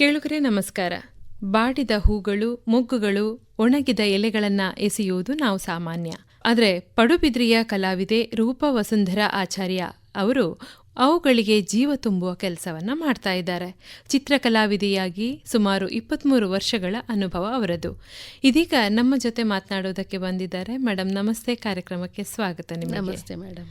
ಕೇಳುಗರೆ ನಮಸ್ಕಾರ. ಬಾಡಿದ ಹೂಗಳು ಮೊಗ್ಗುಗಳು ಒಣಗಿದ ಎಲೆಗಳನ್ನ ಎಸೆಯುವುದು ನಾವು ಸಾಮಾನ್ಯ. ಆದರೆ ಪಡುಬಿದ್ರಿಯ ಕಲಾವಿದೆ ರೂಪ ವಸುಂಧರ ಆಚಾರ್ಯ ಅವರು ಅವುಗಳಿಗೆ ಜೀವ ತುಂಬುವ ಕೆಲಸವನ್ನ ಮಾಡ್ತಾ ಇದ್ದಾರೆ. ಚಿತ್ರಕಲಾವಿದೆಯಾಗಿ ಸುಮಾರು ಇಪ್ಪತ್ತ್ಮೂರು ವರ್ಷಗಳ ಅನುಭವ ಅವರದು. ಇದೀಗ ನಮ್ಮ ಜೊತೆ ಮಾತನಾಡೋದಕ್ಕೆ ಬಂದಿದ್ದಾರೆ. ಮೇಡಮ್ ನಮಸ್ತೆ. ಕಾರ್ಯಕ್ರಮಕ್ಕೆ ಸ್ವಾಗತ ನಿಮಗೆ. ನಮಸ್ತೆ ಮೇಡಮ್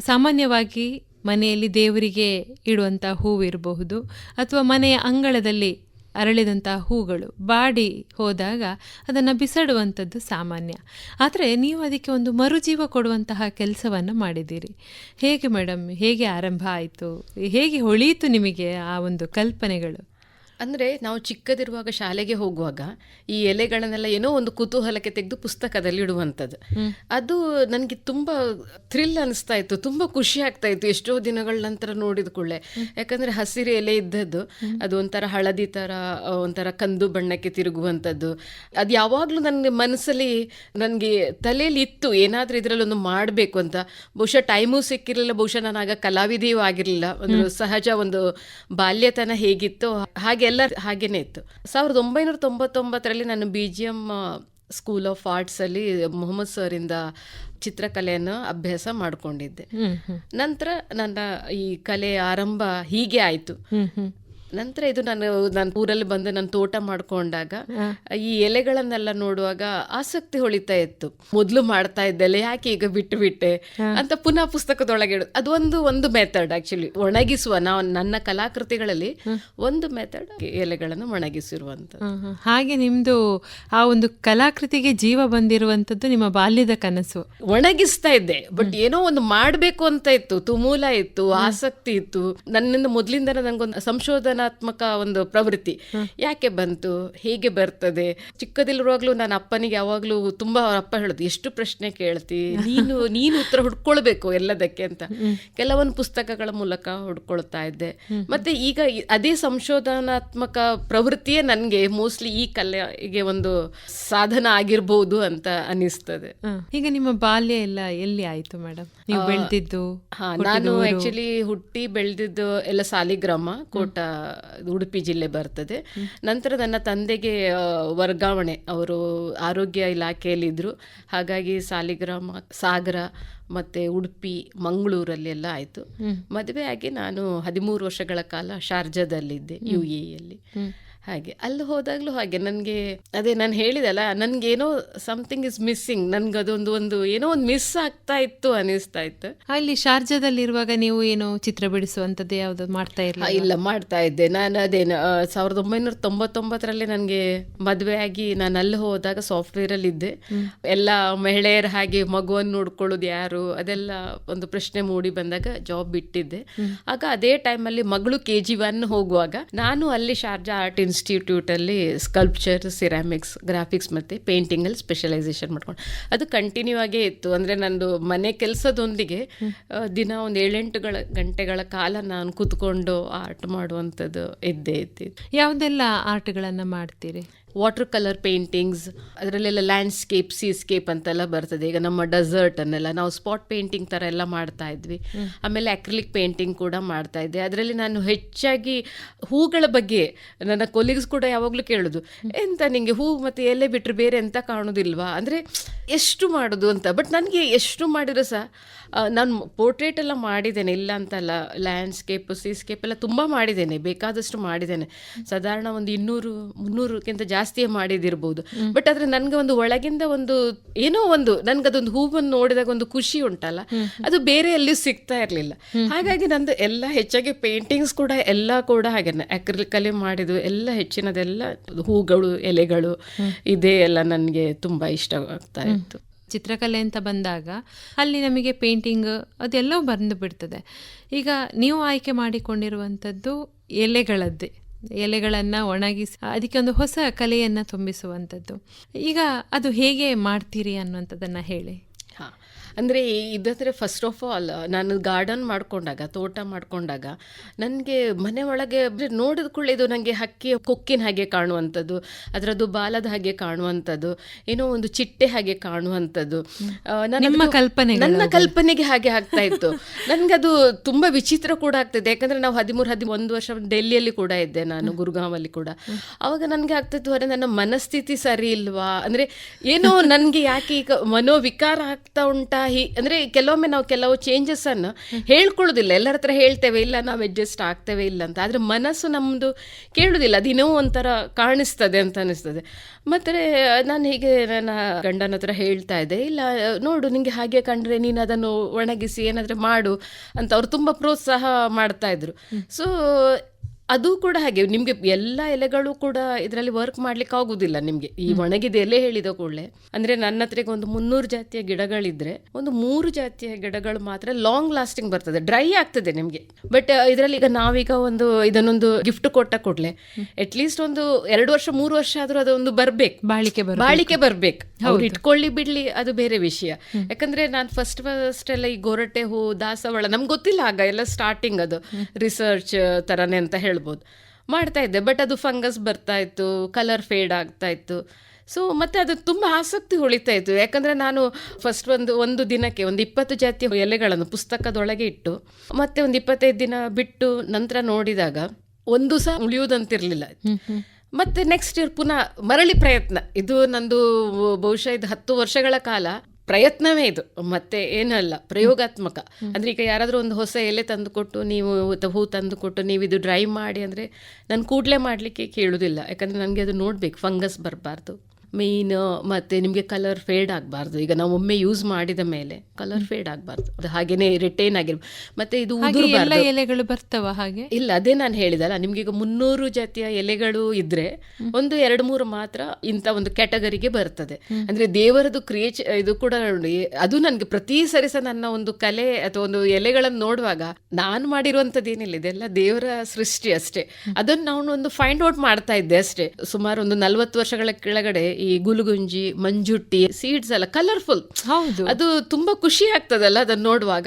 ಸಾಮಾನ್ಯವಾಗಿ ಮನೆಯಲ್ಲಿ ದೇವರಿಗೆ ಇಡುವಂಥ ಹೂವಿರಬಹುದು ಅಥವಾ ಮನೆಯ ಅಂಗಳದಲ್ಲಿ ಅರಳಿದಂಥ ಹೂಗಳು ಬಾಡಿ ಹೋದಾಗ ಅದನ್ನು ಬಿಸಾಡುವಂಥದ್ದು ಸಾಮಾನ್ಯ. ಆದರೆ ನೀವು ಅದಕ್ಕೆ ಒಂದು ಮರುಜೀವ ಕೊಡುವಂತಹ ಕೆಲಸವನ್ನು ಮಾಡಿದ್ದೀರಿ. ಹೇಗೆ ಮೇಡಮ್ ಹೇಗೆ ಆರಂಭ ಆಯಿತು? ಹೇಗೆ ಹೊಳೆಯಿತು ನಿಮಗೆ ಆ ಒಂದು ಕಲ್ಪನೆಗಳು? ಅಂದರೆ ನಾವು ಚಿಕ್ಕದಿರುವಾಗ ಶಾಲೆಗೆ ಹೋಗುವಾಗ ಈ ಎಲೆಗಳನ್ನೆಲ್ಲ ಏನೋ ಒಂದು ಕುತೂಹಲಕ್ಕೆ ತೆಗೆದು ಪುಸ್ತಕದಲ್ಲಿ ಇಡುವಂಥದ್ದು. ಅದು ನನಗೆ ತುಂಬ ಥ್ರಿಲ್ ಅನಿಸ್ತಾ ಇತ್ತು ತುಂಬ ಖುಷಿ ಆಗ್ತಾ ಇತ್ತು ಎಷ್ಟೋ ದಿನಗಳ ನಂತರ ನೋಡಿದ ಕೂಡಲೇ. ಯಾಕಂದರೆ ಹಸಿರು ಎಲೆ ಇದ್ದದ್ದು ಅದು ಒಂಥರ ಹಳದಿ ಥರ ಒಂಥರ ಕಂದು ಬಣ್ಣಕ್ಕೆ ತಿರುಗುವಂಥದ್ದು. ಅದು ಯಾವಾಗಲೂ ನನಗೆ ಮನಸ್ಸಲ್ಲಿ ನನಗೆ ತಲೆಯಲ್ಲಿ ಇತ್ತು ಏನಾದರೂ ಇದರಲ್ಲೊಂದು ಮಾಡಬೇಕು ಅಂತ. ಬಹುಶಃ ಟೈಮೂ ಸಿಕ್ಕಿರಲಿಲ್ಲ ಬಹುಶಃ ನಾನು ಆಗ ಕಲಾವಿದೆಯೂ ಆಗಿರಲಿಲ್ಲ. ಒಂದು ಸಹಜ ಒಂದು ಬಾಲ್ಯತನ ಹೇಗಿತ್ತು ಹಾಗೆಲ್ಲ ಹಾಗೇನೆ ಇತ್ತು. ಸಾವಿರದ ಒಂಬೈನೂರ ತೊಂಬತ್ತೊಂಬತ್ತರಲ್ಲಿ ನಾನು B G M school of ಆರ್ಟ್ಸಲ್ಲಿ Mohammed ಸರಿಂದ ಚಿತ್ರಕಲೆಯನ್ನು ಅಭ್ಯಾಸ ಮಾಡಿಕೊಂಡಿದ್ದೆ. ನಂತರ ನನ್ನ ಈ ಕಲೆ ಆರಂಭ ಹೀಗೆ ಆಯಿತು. ನಂತರ ಇದು ನಾನು ನಾನು ಊರಲ್ಲಿ ಬಂದು ನಾನು ತೋಟ ಮಾಡ್ಕೊಂಡಾಗ ಈ ಎಲೆಗಳನ್ನೆಲ್ಲ ನೋಡುವಾಗ ಆಸಕ್ತಿ ಹೊಳಿತಾ ಇತ್ತು. ಮೊದಲು ಮಾಡ್ತಾ ಇದ್ದೆಲ್ಲ ಯಾಕೆ ಈಗ ಬಿಟ್ಟು ಬಿಟ್ಟೆ ಅಂತ ಪುನಃ ಪುಸ್ತಕದೊಳಗೆ ಅದು ಒಂದು ಒಂದು ಮೆಥಡ್ ಆಕ್ಚುಲಿ ಒಣಗಿಸುವ ನಾವು ನನ್ನ ಕಲಾಕೃತಿಗಳಲ್ಲಿ ಒಂದು ಮೆಥಡ್ ಎಲೆಗಳನ್ನು ಒಣಗಿಸಿರುವಂಥದ್ದು. ಹ್ಮ್. ಹಾಗೆ ನಿಮ್ದು ಆ ಒಂದು ಕಲಾಕೃತಿಗೆ ಜೀವ ಬಂದಿರುವಂತದ್ದು ನಿಮ್ಮ ಬಾಲ್ಯದ ಕನಸು. ಒಣಗಿಸ್ತಾ ಇದ್ದೆ. ಬಟ್ ಏನೋ ಒಂದು ಮಾಡಬೇಕು ಅಂತ ಇತ್ತು. ತುಮೂಲ ಇತ್ತು ಆಸಕ್ತಿ ಇತ್ತು. ನನ್ನಿಂದ ಮೊದಲಿಂದ ನನಗೊಂದು ಸಂಶೋಧನಾತ್ಮಕ ಒಂದು ಪ್ರವೃತ್ತಿ. ಯಾಕೆ ಬಂತು? ಹೇಗೆ ಬರ್ತದೆ? ಚಿಕ್ಕದಿರುವಾಗ್ಲೂ ನಾನು ಅಪ್ಪನಿಗೆ ಯಾವಾಗ್ಲೂ ತುಂಬಾ ಅಪ್ಪ ಹೇಳೋದು ಎಷ್ಟು ಪ್ರಶ್ನೆ ಕೇಳ್ತಿ? ನೀನು ನೀನು ಉತ್ತರ ಹುಡ್ಕೊಳ್ಬೇಕು ಎಲ್ಲದಕ್ಕೆ ಅಂತ. ಕೆಲವೊಂದು ಪುಸ್ತಕಗಳ ಮೂಲಕ ಹುಡ್ಕೊಳ್ತಾ ಇದ್ದೆ. ಮತ್ತೆ ಈಗ ಅದೇ ಸಂಶೋಧನಾತ್ಮಕ ಪ್ರವೃತ್ತಿಯೇ ನನಗೆ ಮೋಸ್ಟ್ಲಿ ಈ ಕಲೆಗೆ ಒಂದು ಸಾಧನ ಆಗಿರ್ಬೋದು ಅಂತ ಅನಿಸ್ತದೆ ಈಗ ನಿಮ್ಮ ಬಾಲ್ಯ ಎಲ್ಲ ಎಲ್ಲಿ ಆಯ್ತು ಮೇಡಮ್ ನೀವು ಬೆಳೆದಿದ್ದು ನಾನು ಆಕ್ಚುಲಿ ಹುಟ್ಟಿ ಬೆಳೆದಿದ್ದು ಎಲ್ಲ ಸಾಲಿಗ್ರಾಮ ಕೋಟ ಉಡುಪಿ ಜಿಲ್ಲೆ ಬರ್ತದೆ. ನಂತರ ನನ್ನ ತಂದೆಗೆ ವರ್ಗಾವಣೆ. ಅವರು ಆರೋಗ್ಯ ಇಲಾಖೆಯಲ್ಲಿದ್ದರು ಹಾಗಾಗಿ ಸಾಲಿಗ್ರಾಮ ಸಾಗರ ಮತ್ತೆ ಉಡುಪಿ ಮಂಗಳೂರಲ್ಲಿ ಎಲ್ಲ ಆಯಿತು ಮದುವೆಯಾಗಿ ಆಗಿ ನಾನು ಹದಿಮೂರು ವರ್ಷಗಳ ಕಾಲ ಶಾರ್ಜಾದಲ್ಲಿದ್ದೆ ಯು ಎಲ್ಲಿ ಹಾಗೆ. ಅಲ್ಲಿ ಹೋದಾಗಲೂ ಹಾಗೆ. ನನಗೆ ಅದೇ ನಾನು ಹೇಳಿದಲ್ಲ ನನಗೇನೋ ಸಮಥಿಂಗ್ ಇಸ್ ಮಿಸ್ಸಿಂಗ್ ನನ್ಗೆ ಅದೊಂದು ಒಂದು ಏನೋ ಒಂದು ಮಿಸ್ ಆಗ್ತಾ ಇತ್ತು ಅನಿಸ್ತಾ ಇತ್ತು. ಅಲ್ಲಿ ಶಾರ್ಜಾದಲ್ಲಿರುವಾಗ ನೀವು ಏನು ಚಿತ್ರ ಬಿಡಿಸುವಂಥದ್ದು ಯಾವುದು ಮಾಡ್ತಾ ಇರಲಿಲ್ಲ? ಇಲ್ಲ ಮಾಡ್ತಾ ಇದ್ದೆ. ನಾನು ಅದೇ ಆ, ಸಾವಿರದ ಒಂಬೈನೂರ ತೊಂಬತ್ತೊಂಬತ್ತರಲ್ಲಿ ನನಗೆ ಮದುವೆ ಆಗಿ ನಾನು ಅಲ್ಲಿ ಹೋದಾಗ ಸಾಫ್ಟ್ವೇರಲ್ಲಿ ಇದ್ದೆ. ಎಲ್ಲ ಮಹಿಳೆಯರ ಹಾಗೆ ಮಗುವನ್ನು ನೋಡ್ಕೊಳ್ಳೋದು ಯಾರು ಅದೆಲ್ಲ ಒಂದು ಪ್ರಶ್ನೆ ಮೂಡಿ ಬಂದಾಗ ಜಾಬ್ ಬಿಟ್ಟಿದ್ದೆ. ಆಗ ಅದೇ ಟೈಮಲ್ಲಿ ಮಗಳು ಕೆ ಜಿ ಒನ್ ಹೋಗುವಾಗ ನಾನು ಅಲ್ಲಿ ಶಾರ್ಜಾ ಆರ್ಟ್ ಇನ್ಸ್ಟಿಟ್ಯೂಟ್ ಅಲ್ಲಿ ಸ್ಕಲ್ಪ್ಚರ್, ಸಿರಾಮಿಕ್ಸ್, ಗ್ರಾಫಿಕ್ಸ್ ಮತ್ತು ಪೇಂಟಿಂಗಲ್ಲಿ ಸ್ಪೆಷಲೈಸೇಷನ್ ಮಾಡ್ಕೊಂಡು. ಅದು ಕಂಟಿನ್ಯೂ ಆಗೇ ಇತ್ತು. ಅಂದರೆ ನಂದು ಮನೆ ಕೆಲಸದೊಂದಿಗೆ ದಿನ ಒಂದು ಏಳೆಂಟುಗಳ ಗಂಟೆಗಳ ಕಾಲ ನಾನು ಕೂತ್ಕೊಂಡು ಆರ್ಟ್ ಮಾಡುವಂಥದ್ದು ಇದ್ದೇ ಇತ್ತು ಯಾವುದೆಲ್ಲ ಆರ್ಟ್ಗಳನ್ನು ಮಾಡ್ತೀರಿ? ವಾಟರ್ ಕಲರ್ ಪೇಂಟಿಂಗ್ಸ್ ಅದರಲ್ಲೆಲ್ಲ ಲ್ಯಾಂಡ್ಸ್ಕೇಪ್ ಸೀಸ್ಕೇಪ್ ಅಂತೆಲ್ಲ ಬರ್ತದೆ. ಈಗ ನಮ್ಮ ಡೆಸರ್ಟ್ ಅನ್ನೆಲ್ಲ ನಾವು ಸ್ಪಾಟ್ ಪೇಂಟಿಂಗ್ ಥರ ಎಲ್ಲ ಮಾಡ್ತಾ ಇದ್ವಿ. ಆಮೇಲೆ ಅಕ್ರಿಲಿಕ್ ಪೇಂಟಿಂಗ್ ಕೂಡ ಮಾಡ್ತಾ ಇದ್ದೆ. ಅದರಲ್ಲಿ ನಾನು ಹೆಚ್ಚಾಗಿ ಹೂಗಳ ಬಗ್ಗೆ ನನ್ನ ಕೊಲೀಗ್ಸ್ ಕೂಡ ಯಾವಾಗಲೂ ಕೇಳೋದು, ಎಂತ ನಿಂಗೆ ಹೂ ಮತ್ತು ಎಲೆ ಬಿಟ್ಟರೆ ಬೇರೆ ಎಂತ ಕಾಣೋದಿಲ್ವಾ? ಅಂದರೆ, ಎಷ್ಟು ಮಾಡೋದು ಅಂತ. ಬಟ್ ನನಗೆ ಎಷ್ಟು ಮಾಡಿದ್ರು ಸಹ ನಾನು ಪೋರ್ಟ್ರೇಟ್ ಎಲ್ಲ ಮಾಡಿದ್ದೇನೆ. ಇಲ್ಲ ಅಂತಲ್ಲ ಲ್ಯಾಂಡ್ಸ್ಕೇಪ್ ಸೀಸ್ಕೇಪ್ ಎಲ್ಲ ತುಂಬ ಮಾಡಿದ್ದೇನೆ. ಬೇಕಾದಷ್ಟು ಮಾಡಿದ್ದೇನೆ. ಸಾಧಾರಣ ಒಂದು ಇನ್ನೂರು ಮುನ್ನೂರಕ್ಕಿಂತ ಜಾಸ್ತಿಯೇ ಮಾಡಿದಿರ್ಬೋದು. ಬಟ್ ಆದ್ರೆ ನನಗೆ ಒಂದು ಒಳಗಿಂದ ಒಂದು ಏನೋ ಒಂದು ನನಗೆ ಅದೊಂದು ಹೂವನ್ನು ನೋಡಿದಾಗ ಒಂದು ಖುಷಿ ಉಂಟಲ್ಲ? ಅದು ಬೇರೆ ಎಲ್ಲಿಯೂ ಸಿಗ್ತಾ ಇರಲಿಲ್ಲ. ಹಾಗಾಗಿ ನಂದು ಎಲ್ಲ ಹೆಚ್ಚಾಗಿ ಪೇಂಟಿಂಗ್ಸ್ ಕೂಡ ಎಲ್ಲ ಕೂಡ ಹಾಗೆ ಅಕ್ರಿಕಲಿ ಮಾಡಿದ್ದು ಎಲ್ಲ ಹೆಚ್ಚಿನದೆಲ್ಲ ಹೂಗಳು ಎಲೆಗಳು ಇದೇ ಎಲ್ಲ ನನಗೆ ತುಂಬ ಇಷ್ಟ ಆಗ್ತಾ ಇತ್ತು. ಚಿತ್ರಕಲೆ ಅಂತ ಬಂದಾಗ ಅಲ್ಲಿ ನಮಗೆ ಪೇಂಟಿಂಗ್ ಅದೆಲ್ಲವೂ ಬಂದು ಬಿಡ್ತದೆ. ಈಗ ನೀವು ಆಯ್ಕೆ ಮಾಡಿಕೊಂಡಿರುವಂಥದ್ದು ಎಲೆಗಳದ್ದೇ. ಎಲೆಗಳನ್ನು ಒಣಗಿಸಿ ಅದಕ್ಕೆ ಒಂದು ಹೊಸ ಕಲೆಯನ್ನು ತುಂಬಿಸುವಂಥದ್ದು. ಈಗ ಅದು ಹೇಗೆ ಮಾಡ್ತೀರಿ ಅನ್ನುವಂಥದ್ದನ್ನು ಹೇಳಿ. ಹಾಂ. ಅಂದರೆ ಇದಂದರೆ ಫಸ್ಟ್ ಆಫ್ ಆಲ್ ನಾನು ಗಾರ್ಡನ್ ಮಾಡ್ಕೊಂಡಾಗ ತೋಟ ಮಾಡ್ಕೊಂಡಾಗ ನನಗೆ ಮನೆ ಒಳಗೆ ಅಂದರೆ ನೋಡಿದ ಕೂಡಲೇ ಇದು ನನಗೆ ಹಕ್ಕಿ ಕೊಕ್ಕಿನ ಹಾಗೆ ಕಾಣುವಂಥದ್ದು ಅದರದ್ದು ಬಾಲದ ಹಾಗೆ ಕಾಣುವಂಥದ್ದು ಏನೋ ಒಂದು ಚಿಟ್ಟೆ ಹಾಗೆ ಕಾಣುವಂಥದ್ದು ಆ, ಕಲ್ಪನೆ ನನ್ನ ಕಲ್ಪನೆಗೆ ಹಾಗೆ ಆಗ್ತಾ ಇತ್ತು. ನನಗೆ ಅದು ತುಂಬಾ ವಿಚಿತ್ರ ಕೂಡ ಆಗ್ತಿದೆ ಯಾಕಂದ್ರೆ ನಾವು ಹದಿಮೂರು ಹದಿಮೂರು ವರ್ಷ ಡೆಲ್ಲಿಯಲ್ಲಿ ಕೂಡ ಇದ್ದೆ ನಾನು ಗುರುಗಾಂವಲ್ಲಿ ಕೂಡ. ಅವಾಗ ನನಗೆ ಆಗ್ತಿತ್ತು ಅರೆ ನನ್ನ ಮನಸ್ಥಿತಿ ಸರಿ ಇಲ್ವಾ? ಅಂದ್ರೆ ಏನೋ ನನಗೆ ಯಾಕೆ ಈಗ ಮನೋವಿಕಾರ ಆಗ್ತಾ ಉಂಟಾ ಹಿ ಅಂದ್ರೆ ಕೆಲವೊಮ್ಮೆ ನಾವು ಕೆಲವು ಚೇಂಜಸ್ ಅನ್ನು ಹೇಳ್ಕೊಳ್ಳೋದಿಲ್ಲ. ಎಲ್ಲರ ಹತ್ರ ಹೇಳ್ತೇವೆ ಇಲ್ಲ ನಾವು ಅಡ್ಜಸ್ಟ್ ಆಗ್ತೇವೆ ಇಲ್ಲ ಅಂತ. ಆದ್ರೆ ಮನಸ್ಸು ನಮ್ಮದು ಕೇಳುದಿಲ್ಲ ದಿನವೂ ಒಂಥರ ಕಾಣಿಸ್ತದೆ ಅಂತ ಅನಿಸ್ತದೆ. ಮತ್ತೆ ನಾನು ಹೀಗೆ ನನ್ನ ಗಂಡನ ಹತ್ರ ಹೇಳ್ತಾ ಇದ್ದೆ. ಇಲ್ಲ ನೋಡು ನಿಂಗೆ ಹಾಗೆ ಕಂಡ್ರೆ ನೀನು ಅದನ್ನು ಒಣಗಿಸಿ ಏನಾದರೂ ಮಾಡು ಅಂತ ಅವ್ರು ತುಂಬ ಪ್ರೋತ್ಸಾಹ ಮಾಡ್ತಾ ಇದ್ರು. ಸೊ ಅದು ಕೂಡ ಹಾಗೆ. ನಿಮಗೆ ಎಲ್ಲ ಎಲೆಗಳು ಕೂಡ ಇದರಲ್ಲಿ ವರ್ಕ್ ಮಾಡ್ಲಿಕ್ಕೆ ಆಗುದಿಲ್ಲ ನಿಮಗೆ. ಈ ಒಣಗಿದ ಎಲೆ ಹೇಳಿದ ಕೂಡಲೇ. ಅಂದ್ರೆ ನನ್ನ ಹತ್ರ ಒಂದು ಮುನ್ನೂರು ಜಾತಿಯ ಗಿಡಗಳಿದ್ರೆ ಒಂದು ಮೂರು ಜಾತಿಯ ಗಿಡಗಳು ಮಾತ್ರ ಲಾಂಗ್ ಲಾಸ್ಟಿಂಗ್ ಬರ್ತದೆ. ಡ್ರೈ ಆಗ್ತದೆ ನಿಮಗೆ. ಬಟ್ ಇದರಲ್ಲಿ ಈಗ ನಾವೀಗ ಒಂದು ಇದನ್ನೊಂದು ಗಿಫ್ಟ್ ಕೊಟ್ಟ ಕೂಡಲೇ ಅಟ್ಲೀಸ್ಟ್ ಒಂದು ಎರಡು ವರ್ಷ ಮೂರು ವರ್ಷ ಆದ್ರೂ ಅದೊಂದು ಬರ್ಬೇಕು. ಬಾಳಿಕೆ ಬಾಳಿಕೆ ಬರ್ಬೇಕು. ಅವ್ರು ಇಟ್ಕೊಳ್ಳಿ ಬಿಡ್ಲಿ ಅದು ಬೇರೆ ವಿಷಯ. ಯಾಕಂದ್ರೆ ನಾನು ಫಸ್ಟ್ ಫಸ್ಟ್ ಎಲ್ಲ ಈ ಗೊರಟೆ ಹೂ ದಾಸವಾಳ ನಮ್ಗೆ ಗೊತ್ತಿಲ್ಲ ಆಗ ಎಲ್ಲ ಸ್ಟಾರ್ಟಿಂಗ್ ಅದು. ರಿಸರ್ಚ್ ತರನೇ ಅಂತ ಹೇಳ್ಬೋದು. ಮಾಡ್ತಾ ಇದ್ದೆ ಬಟ್ ಅದು ಫಂಗಸ್ ಬರ್ತಾ ಇತ್ತು ಕಲರ್ ಫೇಡ್ ಆಗ್ತಾ ಇತ್ತು. ಸೊ ಮತ್ತೆ ಅದು ತುಂಬ ಆಸಕ್ತಿ ಉಳಿತಾ ಇತ್ತು. ಯಾಕಂದ್ರೆ ನಾನು ಫಸ್ಟ್ ಒಂದು ಒಂದು ದಿನಕ್ಕೆ ಒಂದು ಇಪ್ಪತ್ತು ಜಾತಿಯ ಎಲೆಗಳನ್ನು ಪುಸ್ತಕದೊಳಗೆ ಇಟ್ಟು ಮತ್ತೆ ಒಂದು ಇಪ್ಪತ್ತೈದು ದಿನ ಬಿಟ್ಟು ನಂತರ ನೋಡಿದಾಗ ಒಂದು ಸಹ ಉಳಿಯುವುದಂತಿರ್ಲಿಲ್ಲ ಮತ್ತೆ ನೆಕ್ಸ್ಟ್ ಇಯರ್ ಪುನಃ ಮರಳಿ ಪ್ರಯತ್ನ. ಇದು ನಂದು ಬಹುಶಃ ಇದು ಹತ್ತು ವರ್ಷಗಳ ಕಾಲ. ಪ್ರಯತ್ನವೇ ಇದು. ಮತ್ತೆ ಏನಲ್ಲ, ಪ್ರಯೋಗಾತ್ಮಕ. ಅಂದ್ರೆ ಈಗ ಯಾರಾದರೂ ಒಂದು ಹೊಸ ಎಲೆ ತಂದು ಕೊಟ್ಟು ನೀವು ಹೂ ತಂದು ಕೊಟ್ಟು ನೀವು ಇದು ಡ್ರೈ ಮಾಡಿ ಅಂದ್ರೆ ನಾನು ಕೂಡಲೇ ಮಾಡಲಿಕ್ಕೆ ಕೇಳುವುದಿಲ್ಲ ಯಾಕಂದ್ರೆ ನನಗೆ ಅದು ನೋಡ್ಬೇಕು ಫಂಗಸ್ ಬರಬಾರ್ದು. ಮೇನ್ ಮತ್ತೆ ನಿಮಗೆ ಕಲರ್ ಫೇಡ್ ಆಗಬಾರ್ದು. ಈಗ ನಾವು ಒಮ್ಮೆ ಯೂಸ್ ಮಾಡಿದ ಮೇಲೆ ಕಲರ್ ಫೇಡ್ ಆಗಬಾರ್ದು. ಅದು ಹಾಗೇನೆ ರಿಟೈನ್ ಆಗಿರ್ಬೋದು ಮತ್ತೆ ಇದು ಎಲ್ಲ ಎಲೆಗಳು ಬರ್ತವ ಹಾಗೆ? ಇಲ್ಲ ಅದೇ ನಾನು ಹೇಳಿದಲ್ಲ ನಿಮ್ಗೆ ಈಗ ಮುನ್ನೂರು ಜಾತಿಯ ಎಲೆಗಳು ಇದ್ರೆ ಒಂದು ಎರಡು ಮೂರು ಮಾತ್ರ ಇಂಥ ಒಂದು ಕ್ಯಾಟಗರಿಗೆ ಬರ್ತದೆ. ಅಂದ್ರೆ ದೇವರದು ಕ್ರಿಯೇಚ ಇದು ಕೂಡ ಅದು ನನಗೆ ಪ್ರತಿ ಸರಿ ಸಹ ನನ್ನ ಒಂದು ಕಲೆ ಅಥವಾ ಒಂದು ಎಲೆಗಳನ್ನು ನೋಡುವಾಗ ನಾನು ಮಾಡಿರುವಂಥದ್ದು ಏನಿಲ್ಲ ಇದೆಲ್ಲ ದೇವರ ಸೃಷ್ಟಿ ಅಷ್ಟೇ. ಅದನ್ನು ನಾನು ಒಂದು ಫೈಂಡ್ ಔಟ್ ಮಾಡ್ತಾ ಇದ್ದೆ ಅಷ್ಟೇ. ಸುಮಾರು ಒಂದು ನಲ್ವತ್ತು ವರ್ಷಗಳ ಕೆಳಗಡೆ ಈ ಗುಲುಗುಂಜಿ ಮಂಜುಟ್ಟಿ ಸೀಡ್ಸ್ ಎಲ್ಲ ಕಲರ್ಫುಲ್ ಹೌದು. ಅದು ತುಂಬಾ ಖುಷಿ ಆಗ್ತದಲ್ಲ ಅದನ್ನ ನೋಡುವಾಗ.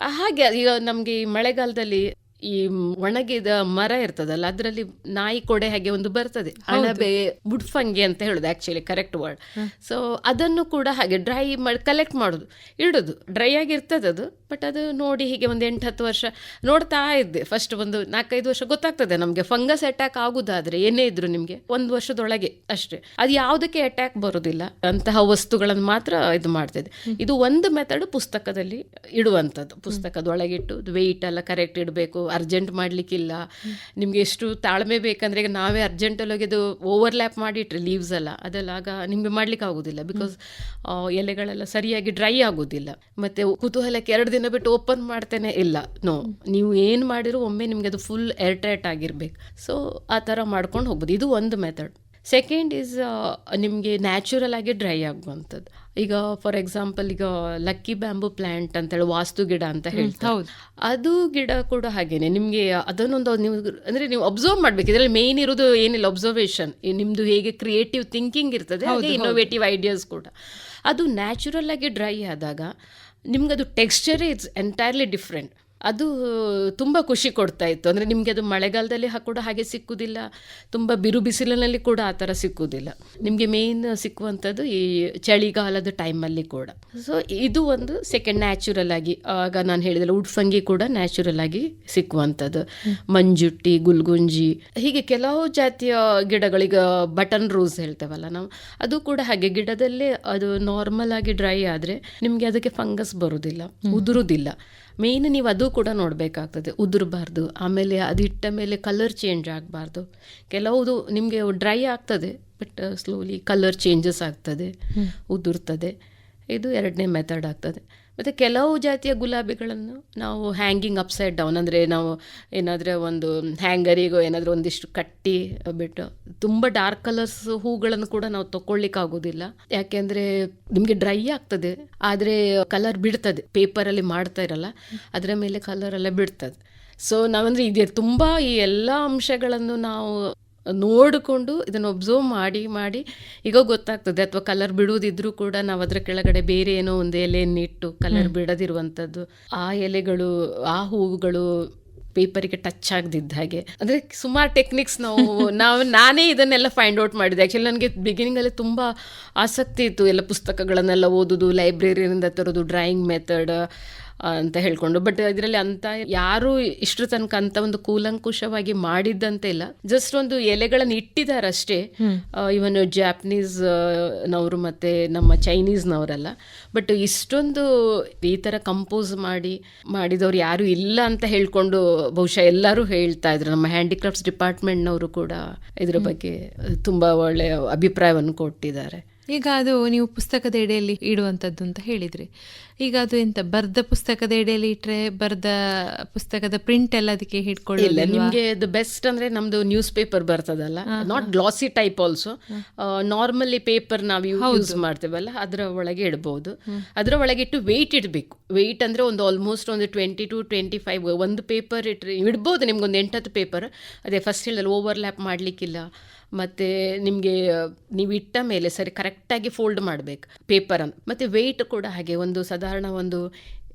ಹಾಗೆ ಈಗ ನಮ್ಗೆ ಈ ಮಳೆಗಾಲದಲ್ಲಿ ಈ ಒಣಗಿದ ಮರ ಇರ್ತದಲ್ಲ ಅದರಲ್ಲಿ ನಾಯಿ ಕೊಡೆ ಹಾಗೆ ಒಂದು ಬರ್ತದೆ. ಅಣಬೆ ಬುಡ್ಫಂಗಿ ಅಂತ ಹೇಳುದು ಆಕ್ಚುಲಿ ಕರೆಕ್ಟ್ ವರ್ಡ್ ಸೊ ಅದನ್ನು ಕೂಡ ಹಾಗೆ ಡ್ರೈ ಮಾಡಿ ಕಲೆಕ್ಟ್ ಮಾಡೋದು. ಇಡುದು. ಡ್ರೈ ಆಗಿರ್ತದೆ ಅದು ಬಟ್ ಅದು ನೋಡಿ ಹೀಗೆ ಒಂದು ಎಂಟು ಹತ್ತು ವರ್ಷ ನೋಡ್ತಾ ಇದ್ದೆ. ಫಸ್ಟ್ ಒಂದು ನಾಲ್ಕೈದು ವರ್ಷ ಗೊತ್ತಾಗ್ತದೆ ನಮಗೆ. ಫಂಗಸ್ ಅಟ್ಯಾಕ್ ಆಗುದಾದ್ರೆ ಏನೇ ಇದ್ರು ನಿಮಗೆ ಒಂದು ವರ್ಷದೊಳಗೆ ಅಷ್ಟೇ. ಅದು ಯಾವುದಕ್ಕೆ ಅಟ್ಯಾಕ್ ಬರೋದಿಲ್ಲ. ಅಂತಹ ವಸ್ತುಗಳನ್ನು ಮಾತ್ರ ಇದು ಮಾಡ್ತದೆ ಇದು ಒಂದು ಮೆಥಡ್ ಪುಸ್ತಕದಲ್ಲಿ ಇಡುವಂಥದ್ದು. ಪುಸ್ತಕದೊಳಗಿಟ್ಟು ವೆಯ್ಟ್ ಎಲ್ಲ ಕರೆಕ್ಟ್ ಇಡಬೇಕು ಅರ್ಜೆಂಟ್ ಮಾಡಲಿಕ್ಕಿಲ್ಲ. ನಿಮಗೆ ಎಷ್ಟು ತಾಳ್ಮೆ ಬೇಕಂದ್ರೆ ಈಗ ನಾವೇ ಅರ್ಜೆಂಟಲ್ಲಿ ಹೋಗಿ ಅದು ಓವರ್ಲ್ಯಾಪ್ ಮಾಡಿಟ್ರೆ ಲೀವ್ಸ್ ಎಲ್ಲ ಅದೆಲ್ಲ ಆಗ ನಿಮಗೆ ಮಾಡ್ಲಿಕ್ಕೆ ಆಗೋದಿಲ್ಲ ಬಿಕಾಸ್ ಎಲೆಗಳೆಲ್ಲ ಸರಿಯಾಗಿ ಡ್ರೈ ಆಗೋದಿಲ್ಲ. ಮತ್ತೆ ಕುತೂಹಲಕ್ಕೆ ಎರಡು ದಿನ ಬಿಟ್ಟು ಓಪನ್ ಮಾಡ್ತೇನೆ ಇಲ್ಲ. ನೋ ನೀವು ಏನು ಮಾಡಿರೋ ಒಮ್ಮೆ ನಿಮಗೆ ಅದು ಫುಲ್ ಏರ್ ಆಗಿರ್ಬೇಕು. ಸೊ ಆ ಥರ ಮಾಡ್ಕೊಂಡು ಹೋಗ್ಬೋದು. ಇದು ಒಂದು ಮೆಥಡ್ ಸೆಕೆಂಡ್ ಈಸ್ ನಿಮಗೆ ನ್ಯಾಚುರಲ್ ಆಗಿ ಡ್ರೈ ಆಗುವಂಥದ್ದು. ಈಗ ಫಾರ್ ಎಕ್ಸಾಂಪಲ್ ಈಗ ಲಕ್ಕಿ ಬ್ಯಾಂಬು ಪ್ಲಾಂಟ್ ಅಂತೇಳಿ ವಾಸ್ತು ಗಿಡ ಅಂತ ಹೇಳ್ತಾ ಹೌದು. ಅದು ಗಿಡ ಕೂಡ ಹಾಗೇನೆ. ನಿಮಗೆ ಅದನ್ನೊಂದು ನೀವು ಅಂದ್ರೆ ನೀವು ಅಬ್ಸರ್ವ್ ಮಾಡಬೇಕು. ಇದರಲ್ಲಿ ಮೇನ್ ಇರೋದು ಏನಿಲ್ಲ ಅಬ್ಸರ್ವೇಷನ್ ನಿಮ್ಮದು ಹೇಗೆ ಕ್ರಿಯೇಟಿವ್ ಥಿಂಕಿಂಗ್ ಇರ್ತದೆ ಹಾಗೆ ಇನ್ನೋವೇಟಿವ್ ಐಡಿಯಾಸ್ ಕೂಡ. ಅದು ನ್ಯಾಚುರಲ್ ಆಗಿ ಡ್ರೈ ಆದಾಗ ನಿಮ್ಗೆ ಅದು ಟೆಕ್ಸ್ಚರೇ ಇಟ್ಸ್ ಎಂಟೈರ್ಲಿ ಡಿಫ್ರೆಂಟ್ ಅದು ತುಂಬ ಖುಷಿ ಕೊಡ್ತಾ ಇತ್ತು. ಅಂದರೆ ನಿಮಗೆ ಅದು ಮಳೆಗಾಲದಲ್ಲಿ ಕೂಡ ಹಾಗೆ ಸಿಕ್ಕುವುದಿಲ್ಲ ತುಂಬ ಬಿರು ಬಿಸಿಲಿನಲ್ಲಿ ಕೂಡ ಆ ಥರ ಸಿಕ್ಕುವುದಿಲ್ಲ ನಿಮಗೆ ಮೇಯ್ನ್ ಸಿಕ್ಕುವಂಥದ್ದು ಈ ಚಳಿಗಾಲದ ಟೈಮಲ್ಲಿ ಕೂಡ. ಸೊ ಇದು ಒಂದು ಸೆಕೆಂಡ್ ನ್ಯಾಚುರಲ್ ಆಗಿ ಆಗ ನಾನು ಹೇಳಿದಲ್ಲ ಉಡ್ಫಂಗಿ ಕೂಡ ನ್ಯಾಚುರಲ್ ಆಗಿ ಸಿಕ್ಕುವಂಥದ್ದು. ಮಂಜುಟ್ಟಿ ಗುಲ್ಗುಂಜಿ ಹೀಗೆ ಕೆಲವು ಜಾತಿಯ ಗಿಡಗಳಿಗೆ ಬಟನ್ ರೋಸ್ ಹೇಳ್ತೇವಲ್ಲ ನಾವು ಅದು ಕೂಡ ಹಾಗೆ ಗಿಡದಲ್ಲೇ ಅದು ನಾರ್ಮಲ್ ಆಗಿ ಡ್ರೈ ಆದರೆ ನಿಮಗೆ ಅದಕ್ಕೆ ಫಂಗಸ್ ಬರುವುದಿಲ್ಲ ಉದುರುದಿಲ್ಲ. ಮೇಯ್ನ್ ನೀವು ಅದು ಕೂಡ ನೋಡಬೇಕಾಗ್ತದೆ ಉದುರಬಾರ್ದು. ಆಮೇಲೆ ಅದಿಟ್ಟ ಇಟ್ಟ ಮೇಲೆ ಕಲರ್ ಚೇಂಜ್ ಆಗಬಾರ್ದು. ಕೆಲವುದು ನಿಮಗೆ ಡ್ರೈ ಆಗ್ತದೆ ಬಟ್ ಸ್ಲೋಲಿ ಕಲರ್ ಚೇಂಜಸ್ ಆಗ್ತದೆ ಉದುರ್ತದೆ. ಇದು ಎರಡನೇ ಮೆಥಡ್ ಆಗ್ತದೆ. ಮತ್ತು ಕೆಲವು ಜಾತಿಯ ಗುಲಾಬಿಗಳನ್ನು ನಾವು ಹ್ಯಾಂಗಿಂಗ್ ಅಪ್ಸೈಡ್ ಡೌನ್ ಅಂದರೆ ನಾವು ಏನಾದರೆ ಒಂದು ಹ್ಯಾಂಗರಿಗೋ ಏನಾದರೂ ಒಂದಿಷ್ಟು ಕಟ್ಟಿ ಬಿಟ್ಟು ತುಂಬ ಡಾರ್ಕ್ ಕಲರ್ಸ್ ಹೂಗಳನ್ನು ಕೂಡ ನಾವು ತಗೊಳ್ಳಿಕ್ಕಾಗೋದಿಲ್ಲ ಯಾಕೆಂದರೆ ನಿಮಗೆ ಡ್ರೈ ಆಗ್ತದೆ, ಆದರೆ ಕಲರ್ ಬಿಡ್ತದೆ. ಪೇಪರಲ್ಲಿ ಮಾಡ್ತಾ ಇರಲ್ಲ, ಅದರ ಮೇಲೆ ಕಲರ್ ಎಲ್ಲ ಬಿಡ್ತದೆ. ಸೊ ನಾವಂದರೆ ಇದೆ, ತುಂಬ ಈ ಎಲ್ಲ ಅಂಶಗಳನ್ನು ನಾವು ನೋಡಿಕೊಂಡು ಇದನ್ನು ಒಬ್ಸರ್ವ್ ಮಾಡಿ ಮಾಡಿ ಈಗ ಗೊತ್ತಾಗ್ತದೆ ಅಥವಾ ಕಲರ್ ಬಿಡುವುದಿದ್ರೂ ಕೂಡ ನಾವು ಅದರ ಕೆಳಗಡೆ ಬೇರೆ ಏನೋ ಒಂದು ಎಲೆಯನ್ನಿಟ್ಟು ಕಲರ್ ಬಿಡದಿರುವಂಥದ್ದು ಆ ಎಲೆಗಳು ಆ ಹೂವುಗಳು ಪೇಪರಿಗೆ ಟಚ್ ಆಗದಿದ್ದ ಹಾಗೆ. ಅಂದರೆ ಸುಮಾರು ಟೆಕ್ನಿಕ್ಸ್ ನಾವು ನಾವು ನಾನೇ ಇದನ್ನೆಲ್ಲ ಫೈಂಡ್ ಔಟ್ ಮಾಡಿದೆ. ಆ್ಯಕ್ಚುಲಿ ನನಗೆ ಬಿಗಿನಿಂಗಲ್ಲಿ ತುಂಬ ಆಸಕ್ತಿ ಇತ್ತು ಎಲ್ಲ ಪುಸ್ತಕಗಳನ್ನೆಲ್ಲ ಓದೋದು ಲೈಬ್ರರಿಯಿಂದ ತರೋದು ಡ್ರಾಯಿಂಗ್ ಮೆಥಡ್ ಅಂತ ಹೇಳ್ಕೊಂಡು. ಬಟ್ ಇದರಲ್ಲಿ ಅಂತ ಯಾರು ಇಷ್ಟ್ರ ತನಕ ಅಂತ ಒಂದು ಕೂಲಂಕುಷವಾಗಿ ಮಾಡಿದ್ದಂತೆ ಇಲ್ಲ. ಜಸ್ಟ್ ಒಂದು ಎಲೆಗಳನ್ನು ಇಟ್ಟಿದ್ದಾರಷ್ಟೇ. ಇವನ್ ಜಾಪನೀಸ್ ನವರು ಮತ್ತೆ ನಮ್ಮ ಚೈನೀಸ್ನವರೆಲ್ಲ ಬಟ್ ಇಷ್ಟೊಂದು ಈ ತರ ಕಂಪೋಸ್ ಮಾಡಿ ಮಾಡಿದವ್ರು ಯಾರು ಇಲ್ಲ ಅಂತ ಹೇಳ್ಕೊಂಡು ಬಹುಶಃ ಎಲ್ಲರೂ ಹೇಳ್ತಾ ಇದ್ರು. ನಮ್ಮ ಹ್ಯಾಂಡಿಕ್ರಾಫ್ಟ್ಸ್ ಡಿಪಾರ್ಟ್ಮೆಂಟ್ನವರು ಕೂಡ ಇದ್ರ ಬಗ್ಗೆ ತುಂಬಾ ಒಳ್ಳೆಯ ಅಭಿಪ್ರಾಯವನ್ನು ಕೊಟ್ಟಿದ್ದಾರೆ. ಈಗ ಅದು ನೀವು ಪುಸ್ತಕದ ಎಡೆಯಲ್ಲಿ ಇಡುವಂಥದ್ದು ಅಂತ ಹೇಳಿದ್ರಿ. ಈಗ ಅದು ಎಂತ ಬರ್ದ ಪುಸ್ತಕದ ಎಡೆಯಲ್ಲಿ ಇಟ್ರೆ ಬರ್ದ ಪುಸ್ತಕದ ಪ್ರಿಂಟ್ ಎಲ್ಲ ಅದಕ್ಕೆ ಹಿಡ್ಕೊಳ್ಳಿಲ್ಲ ನಿಮಗೆ ದ ಬೆಸ್ಟ್ ಅಂದ್ರೆ ನಮ್ದು ನ್ಯೂಸ್ ಪೇಪರ್ ಬರ್ತದಲ್ಲ not glossy type also normally paper ನಾವು ಯೂಸ್ ಮಾಡ್ತೇವಲ್ಲ ಅದರ ಒಳಗೆ ಇಡ್ಬೋದು. ಅದರ ಒಳಗೆ ಇಟ್ಟು ವೆಯ್ಟ್ ಇಡಬೇಕು. ವೆಯ್ಟ್ ಅಂದ್ರೆ ಒಂದು ಆಲ್ಮೋಸ್ಟ್ ಒಂದು ಟ್ವೆಂಟಿ ಟು ಟ್ವೆಂಟಿ ಫೈವ್ ಒಂದು ಪೇಪರ್ ಇಟ್ಟರೆ ಇಡ್ಬೋದು ನಿಮ್ಗೊಂದು ಎಂಟತ್ತು ಪೇಪರ್ ಅದೇ ಫಸ್ಟ್ ಹೇಳಿದ್ರೆ ಓವರ್ಲ್ಯಾಪ್ ಮಾಡಲಿಕ್ಕಿಲ್ಲ. ಮತ್ತೆ ನಿಮಗೆ ನೀವು ಇಟ್ಟ ಮೇಲೆ ಸರಿ ಕರೆಕ್ಟಾಗಿ ಫೋಲ್ಡ್ ಮಾಡಬೇಕು ಪೇಪರನ್ನು ಮತ್ತು ವೆಯ್ಟ್ ಕೂಡ ಹಾಗೆ ಒಂದು ಸಾಧಾರಣ ಒಂದು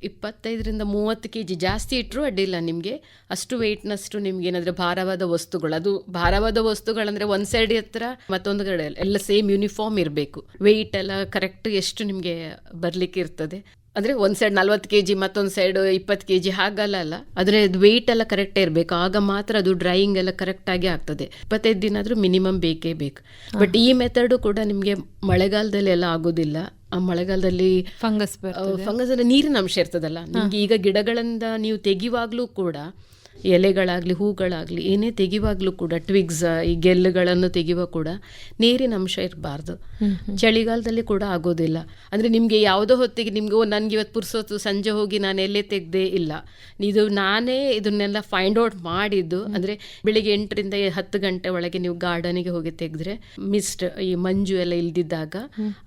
ಇಪ್ಪತ್ತೈದರಿಂದ ಮೂವತ್ತು ಕೆ ಜಿ ಜಾಸ್ತಿ ಇಟ್ಟರೂ ಅಡ್ಡಿಲ್ಲ ನಿಮಗೆ. ಅಷ್ಟು ವೆಯ್ಟ್ನಷ್ಟು ನಿಮ್ಗೆ ಏನಾದರೆ ಭಾರವಾದ ವಸ್ತುಗಳು. ಅದು ಭಾರವಾದ ವಸ್ತುಗಳಂದರೆ ಒಂದು ಸೈಡ್ ಹತ್ರ ಮತ್ತೊಂದು ಕಡೆ, ಎಲ್ಲ ಸೇಮ್ ಯೂನಿಫಾರ್ಮ್ ಇರಬೇಕು. ವೆಯ್ಟ್ ಎಲ್ಲ ಕರೆಕ್ಟ್ ಎಷ್ಟು ನಿಮಗೆ ಬರಲಿಕ್ಕೆ ಇರ್ತದೆ. ಅಂದರೆ ಒಂದು ಸೈಡ್ ನಲ್ವತ್ತು ಕೆ ಜಿ ಮತ್ತೊಂದು ಸೈಡ್ ಇಪ್ಪತ್ತು ಕೆ ಜಿ ಹಾಗಲ್ಲ ಅಲ್ಲ? ಆದರೆ ಅದು ವೆಯ್ಟ್ ಎಲ್ಲ ಕರೆಕ್ಟೇ ಇರಬೇಕು. ಆಗ ಮಾತ್ರ ಅದು ಡ್ರೈಯಿಂಗ್ ಎಲ್ಲ ಕರೆಕ್ಟಾಗಿ ಆಗ್ತದೆ. ಇಪ್ಪತ್ತೈದು ದಿನ ಆದ್ರೂ ಮಿನಿಮಮ್ ಬೇಕೇ ಬೇಕು. ಬಟ್ ಈ ಮೆಥಡ್ ಕೂಡ ನಿಮಗೆ ಮಳೆಗಾಲದಲ್ಲಿ ಎಲ್ಲ ಆಗೋದಿಲ್ಲ. ಆ ಮಳೆಗಾಲದಲ್ಲಿ ಫಂಗಸ್ ಫಂಗಸ್ ಅಂದ್ರೆ ನೀರಿನ ಅಂಶ ಇರ್ತದಲ್ಲ? ನಿಮ್ಗೆ ಈಗ ಗಿಡಗಳಿಂದ ನೀವು ತೆಗೆಯುವಾಗ್ಲೂ ಕೂಡ ಎಲೆಗಳಾಗಲಿ ಹೂಗಳಾಗಲಿ ಏನೇ ತೆಗೆಯುವಾಗಲೂ ಕೂಡ ಟ್ವಿಗ್ಸ್ ಈ ಗೆಲ್ಲುಗಳನ್ನು ತೆಗೆಯುವ ಕೂಡ ನೀರಿನ ಅಂಶ ಇರಬಾರ್ದು. ಚಳಿಗಾಲದಲ್ಲಿ ಕೂಡ ಆಗೋದಿಲ್ಲ. ಅಂದರೆ ನಿಮಗೆ ಯಾವುದೋ ಹೊತ್ತಿಗೆ ನಿಮಗೆ ಓ ನನಗೆ ಇವತ್ತು ಪುರ್ಸೊತ್ತು ಸಂಜೆ ಹೋಗಿ ನಾನು ಎಲ್ಲೇ ತೆಗ್ದೆ ಇಲ್ಲ. ಇದು ನಾನೇ ಇದನ್ನೆಲ್ಲ ಫೈಂಡ್ ಔಟ್ ಮಾಡಿದ್ದು. ಅಂದರೆ ಬೆಳಿಗ್ಗೆ ಎಂಟರಿಂದ ಹತ್ತು ಗಂಟೆ ಒಳಗೆ ನೀವು ಗಾರ್ಡನಿಗೆ ಹೋಗಿ ತೆಗೆದ್ರೆ ಮಿಸ್ಟ್ ಈ ಮಂಜು ಎಲ್ಲ ಇಲ್ದಿದ್ದಾಗ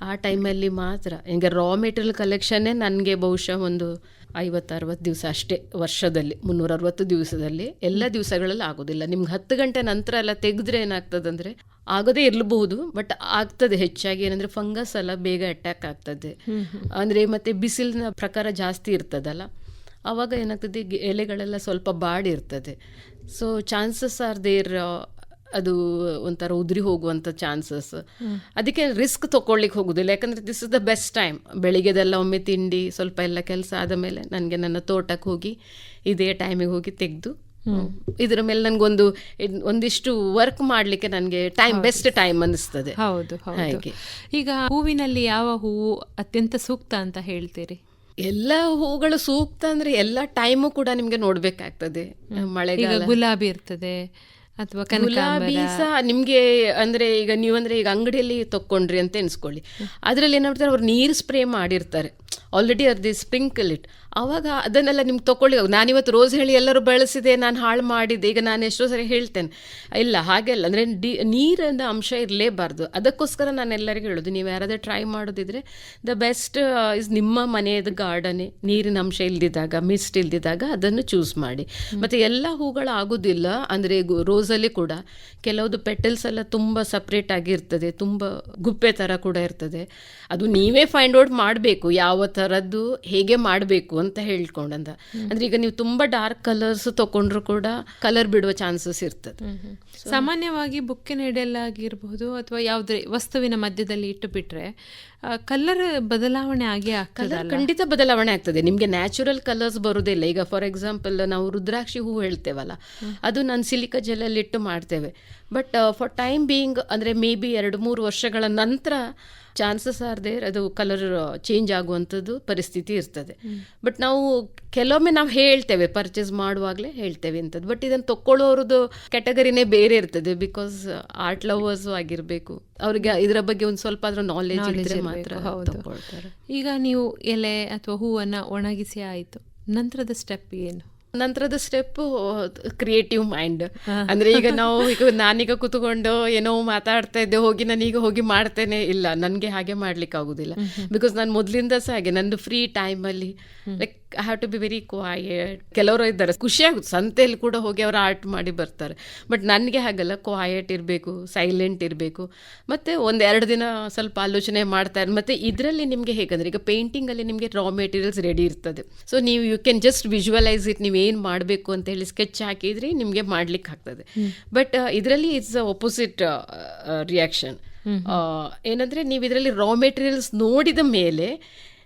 ಆ ಟೈಮಲ್ಲಿ ಮಾತ್ರ. ಈಗ ರಾ ಮೆಟೀರಿಯಲ್ ಕಲೆಕ್ಷನ್ನೇ ನನಗೆ ಬಹುಶಃ ಒಂದು ಐವತ್ತು ಅರವತ್ತು ದಿವಸ ಅಷ್ಟೇ ವರ್ಷದಲ್ಲಿ ಮುನ್ನೂರ ಅರವತ್ತು ದಿವಸದಲ್ಲಿ. ಎಲ್ಲ ದಿವಸಗಳಲ್ಲಿ ಆಗೋದಿಲ್ಲ. ನಿಮ್ಗೆ ಹತ್ತು ಗಂಟೆ ನಂತರ ಎಲ್ಲ ತೆಗೆದ್ರೆ ಏನಾಗ್ತದಂದ್ರೆ ಆಗೋದೇ ಇರಲಬಹುದು ಬಟ್ ಆಗ್ತದೆ ಹೆಚ್ಚಾಗಿ. ಏನಂದ್ರೆ ಫಂಗಸ್ ಎಲ್ಲ ಬೇಗ ಅಟ್ಯಾಕ್ ಆಗ್ತದೆ. ಅಂದ್ರೆ ಮತ್ತೆ ಬಿಸಿಲಿನ ಪ್ರಕಾರ ಜಾಸ್ತಿ ಇರ್ತದಲ್ಲ ಆವಾಗ ಏನಾಗ್ತದೆ ಎಲೆಗಳೆಲ್ಲ ಸ್ವಲ್ಪ ಬಾಡಿರ್ತದೆ ಸೊ ಚಾನ್ಸಸ್ ಆರ್ ದೇರ್ ಅದು ಒಂಥರ ಉದುರಿ ಹೋಗುವಂಥ ಚಾನ್ಸಸ್. ಅದಕ್ಕೆ ರಿಸ್ಕ್ ತಗೊಳ್ಳಿಕ್ಕೆ ಹೋಗೋದಿಲ್ಲ. ಯಾಕಂದರೆ this is the best time ಬೆಳಿಗ್ಗೆದೆಲ್ಲ ಒಮ್ಮೆ ತಿಂಡಿ ಸ್ವಲ್ಪ ಎಲ್ಲ ಕೆಲಸ ಆದ ಮೇಲೆ ನನಗೆ ನನ್ನ ತೋಟಕ್ಕೆ ಹೋಗಿ ಇದೇ ಟೈಮಿಗೆ ಹೋಗಿ ತೆಗೆದು ಇದರ ಮೇಲೆ ನನಗೊಂದು ಒಂದು ಒಂದಿಷ್ಟು ವರ್ಕ್ ಮಾಡಲಿಕ್ಕೆ ನನಗೆ ಟೈಮ್ ಬೆಸ್ಟ್ ಟೈಮ್ ಅನ್ನಿಸ್ತದೆ. ಹೌದು ಹಾಗೆ. ಈಗ ಹೂವಿನಲ್ಲಿ ಯಾವ ಹೂವು ಅತ್ಯಂತ ಸೂಕ್ತ ಅಂತ ಹೇಳ್ತೀರಿ? ಎಲ್ಲ ಹೂಗಳು ಸೂಕ್ತ ಅಂದ್ರೆ ಎಲ್ಲ ಟೈಮು ಕೂಡ ನಿಮ್ಗೆ ನೋಡ್ಬೇಕಾಗ್ತದೆ. ಮಳೆ ಮಳೆಗಾಲ. ಗುಲಾಬಿ ಇರ್ತದೆ ಅಥವಾ ಗುಲಾಬಿ ಸಹ ನಿಮ್ಗೆ ಅಂದ್ರೆ ಈಗ ನೀವಂದ್ರೆ ಈಗ ಅಂಗಡಿಯಲ್ಲಿ ತಕ್ಕೊಂಡ್ರಿ ಅಂತ ಎನ್ಸ್ಕೊಳ್ಳಿ. ಅದ್ರಲ್ಲಿ ಏನ್ ಮಾಡ್ತಾರೆ ಅವ್ರು ನೀರು ಸ್ಪ್ರೇ ಮಾಡಿರ್ತಾರೆ. ಆಲ್ರೆಡಿ ಅರ್ದಿ ಸ್ಪ್ರಿಂಕಲ್ ಇಟ್ ಅವಾಗ ಅದನ್ನೆಲ್ಲ ನಿಮ್ಗೆ ತಗೊಳ್ಳಿ ನಾನಿವತ್ತು ರೋಸ್ ಹೇಳಿ ಎಲ್ಲರೂ ಬಳಸಿದೆ ನಾನು ಹಾಳು ಮಾಡಿದೆ. ಈಗ ನಾನು ಎಷ್ಟೋ ಸರಿ ಹೇಳ್ತೇನೆ. ಇಲ್ಲ ಹಾಗೆಲ್ಲ. ಅಂದರೆ ಡಿ ನೀರಿನ ಅಂಶ ಇರಲೇಬಾರ್ದು. ಅದಕ್ಕೋಸ್ಕರ ನಾನು ಎಲ್ಲರಿಗೂ ಹೇಳೋದು ನೀವು ಯಾರಾದರೂ ಟ್ರೈ ಮಾಡೋದಿದ್ರೆ ದ ಬೆಸ್ಟ್ ಇಸ್ ನಿಮ್ಮ ಮನೆಯದು ಗಾರ್ಡನೇ ನೀರಿನ ಅಂಶ ಇಲ್ದಿದ್ದಾಗ ಮಿಸ್ಟ್ ಇಲ್ದಿದ್ದಾಗ ಅದನ್ನು ಚೂಸ್ ಮಾಡಿ. ಮತ್ತು ಎಲ್ಲ ಹೂಗಳು ಆಗೋದಿಲ್ಲ ಅಂದರೆ ರೋಸಲ್ಲಿ ಕೂಡ. ಕೆಲವುದು ಪೆಟಲ್ಸ್ ಎಲ್ಲ ತುಂಬ ಸಪ್ರೇಟ್ ಆಗಿರ್ತದೆ ತುಂಬ ಗುಪ್ಪೆ ಥರ ಕೂಡ ಇರ್ತದೆ. ಅದು ನೀವೇ ಫೈಂಡ್ ಔಟ್ ಮಾಡಬೇಕು ಯಾವ ಥರದ್ದು ಹೇಗೆ ಮಾಡಬೇಕು ಅಂತ ಹೇಳ್ಕೊಂಡಂತ ಅಂದ್ರೆ ಈಗ ನೀವು ತುಂಬಾ ಡಾರ್ಕ್ ಕಲರ್ಸ್ ತಗೊಂಡ್ರು ಕೂಡ ಕಲರ್ ಬಿಡುವ ಚಾನ್ಸಸ್ ಇರ್ತದೆ. ಸಾಮಾನ್ಯವಾಗಿ ಬುಕ್ಕಿನ ಎಡೆಯಲ್ಲಾಗಿರಬಹುದು ಅಥವಾ ಯಾವುದೇ ವಸ್ತುವಿನ ಮಧ್ಯದಲ್ಲಿ ಇಟ್ಟು ಬಿಟ್ರೆ ಕಲರ್ ಬದಲಾವಣೆ ಆಗಿ ಕಲರ್ ಖಂಡಿತ ಬದಲಾವಣೆ ಆಗ್ತದೆ. ನಿಮಗೆ ನ್ಯಾಚುರಲ್ ಕಲರ್ಸ್ ಬರೋದಿಲ್ಲ ಈಗ ಫಾರ್ ಎಕ್ಸಾಂಪಲ್ ನಾವು ರುದ್ರಾಕ್ಷಿ ಹೂ ಹೇಳ್ತೇವಲ್ಲ ಅದು ನಾನು ಸಿಲಿಕ ಇಟ್ಟು ಮಾಡ್ತೇವೆ. ಬಟ್ ಫಾರ್ ಟೈಮ್ ಬೀಯಿಂಗ್ ಅಂದ್ರೆ ಮೇ ಬಿ ಎರಡು ಮೂರು ವರ್ಷಗಳ ನಂತರ ಚಾನ್ಸಸ್ ಆರ್ ದೇರ್ ಅದು ಕಲರ್ ಚೇಂಜ್ ಆಗುವಂಥದ್ದು ಪರಿಸ್ಥಿತಿ ಇರ್ತದೆ. ಬಟ್ ನಾವು ಕೆಲವೊಮ್ಮೆ ನಾವು ಹೇಳ್ತೇವೆ ಪರ್ಚೇಸ್ ಮಾಡುವಾಗಲೇ ಹೇಳ್ತೇವೆ ಅಂಥದ್ದು ಬಟ್ ಇದನ್ನು ತಕ್ಕೊಳ್ಳೋರದ್ದು ಕ್ಯಾಟಗರಿನೇ ಬೇರೆ ಇರ್ತದೆ ಬಿಕಾಸ್ ಆರ್ಟ್ ಲವರ್ಸ್ ಆಗಿರಬೇಕು. ಅವ್ರಿಗೆ ಇದರ ಬಗ್ಗೆ ಒಂದು ಸ್ವಲ್ಪ ಅದರ ನಾಲೆಜ್ ಇದ್ದರೆ ಮಾತ್ರ ಹೌದು. ಈಗ ನೀವು ಎಲೆ ಅಥವಾ ಹೂವನ್ನ ಒಣಗಿಸಿ ಆಯಿತು. ನಂತರದ ಸ್ಟೆಪ್ ಏನು? ನಂತರದ ಸ್ಟೆಪ್ ಕ್ರಿಯೇಟಿವ್ ಮೈಂಡ್ ಅಂದ್ರೆ ಈಗ ನಾವು ಈಗ ನಾನೀಗ ಕೂತ್ಕೊಂಡು ಏನೋ ಮಾತಾಡ್ತಾ ಇದ್ದೆ ಹೋಗಿ ನಾನೀಗ ಹೋಗಿ ಮಾಡ್ತೇನೆ ಇಲ್ಲ. ನನಗೆ ಹಾಗೆ ಮಾಡ್ಲಿಕ್ಕೆ ಆಗುದಿಲ್ಲ. ಬಿಕಾಸ್ ನಾನು ಮೊದಲಿಂದ ಸಹ ಹಾಗೆ ನಂದು ಫ್ರೀ ಟೈಮ್ ಅಲ್ಲಿ like I have to be very quiet ಕೆಲವರು ಇದ್ದಾರೆ ಖುಷಿ ಆಗುತ್ತೆ ಸಂತೆಯಲ್ಲಿ ಕೂಡ ಹೋಗಿ ಅವರು ಆರ್ಟ್ ಮಾಡಿ ಬರ್ತಾರೆ. ಬಟ್ ನನಗೆ ಹಾಗಲ್ಲ ಕ್ವಾಯಟ್ ಇರಬೇಕು ಸೈಲೆಂಟ್ ಇರಬೇಕು. ಮತ್ತೆ ಒಂದು ಎರಡು ದಿನ ಸ್ವಲ್ಪ ಆಲೋಚನೆ ಮಾಡ್ತಾರೆ. ಮತ್ತೆ ಇದರಲ್ಲಿ ನಿಮಗೆ ಹೇಗಂದ್ರೆ ಈಗ ಪೇಂಟಿಂಗಲ್ಲಿ ನಿಮಗೆ ರಾ ಮೆಟೀರಿಯಲ್ಸ್ ರೆಡಿ ಇರ್ತದೆ. ಸೊ ನೀವು you can just visualise it ನೀವು ಏನು ಮಾಡಬೇಕು ಅಂತ ಹೇಳಿ ಸ್ಕೆಚ್ ಹಾಕಿದ್ರೆ ನಿಮಗೆ ಮಾಡ್ಲಿಕ್ಕೆ ಆಗ್ತದೆ. ಬಟ್ ಇದರಲ್ಲಿ ಇಟ್ಸ್ ಒಪೋಸಿಟ್ ರಿಯಾಕ್ಷನ್ ಏನಂದರೆ ನೀವು ಇದರಲ್ಲಿ ರಾ ಮೆಟೀರಿಯಲ್ಸ್ ನೋಡಿದ ಮೇಲೆ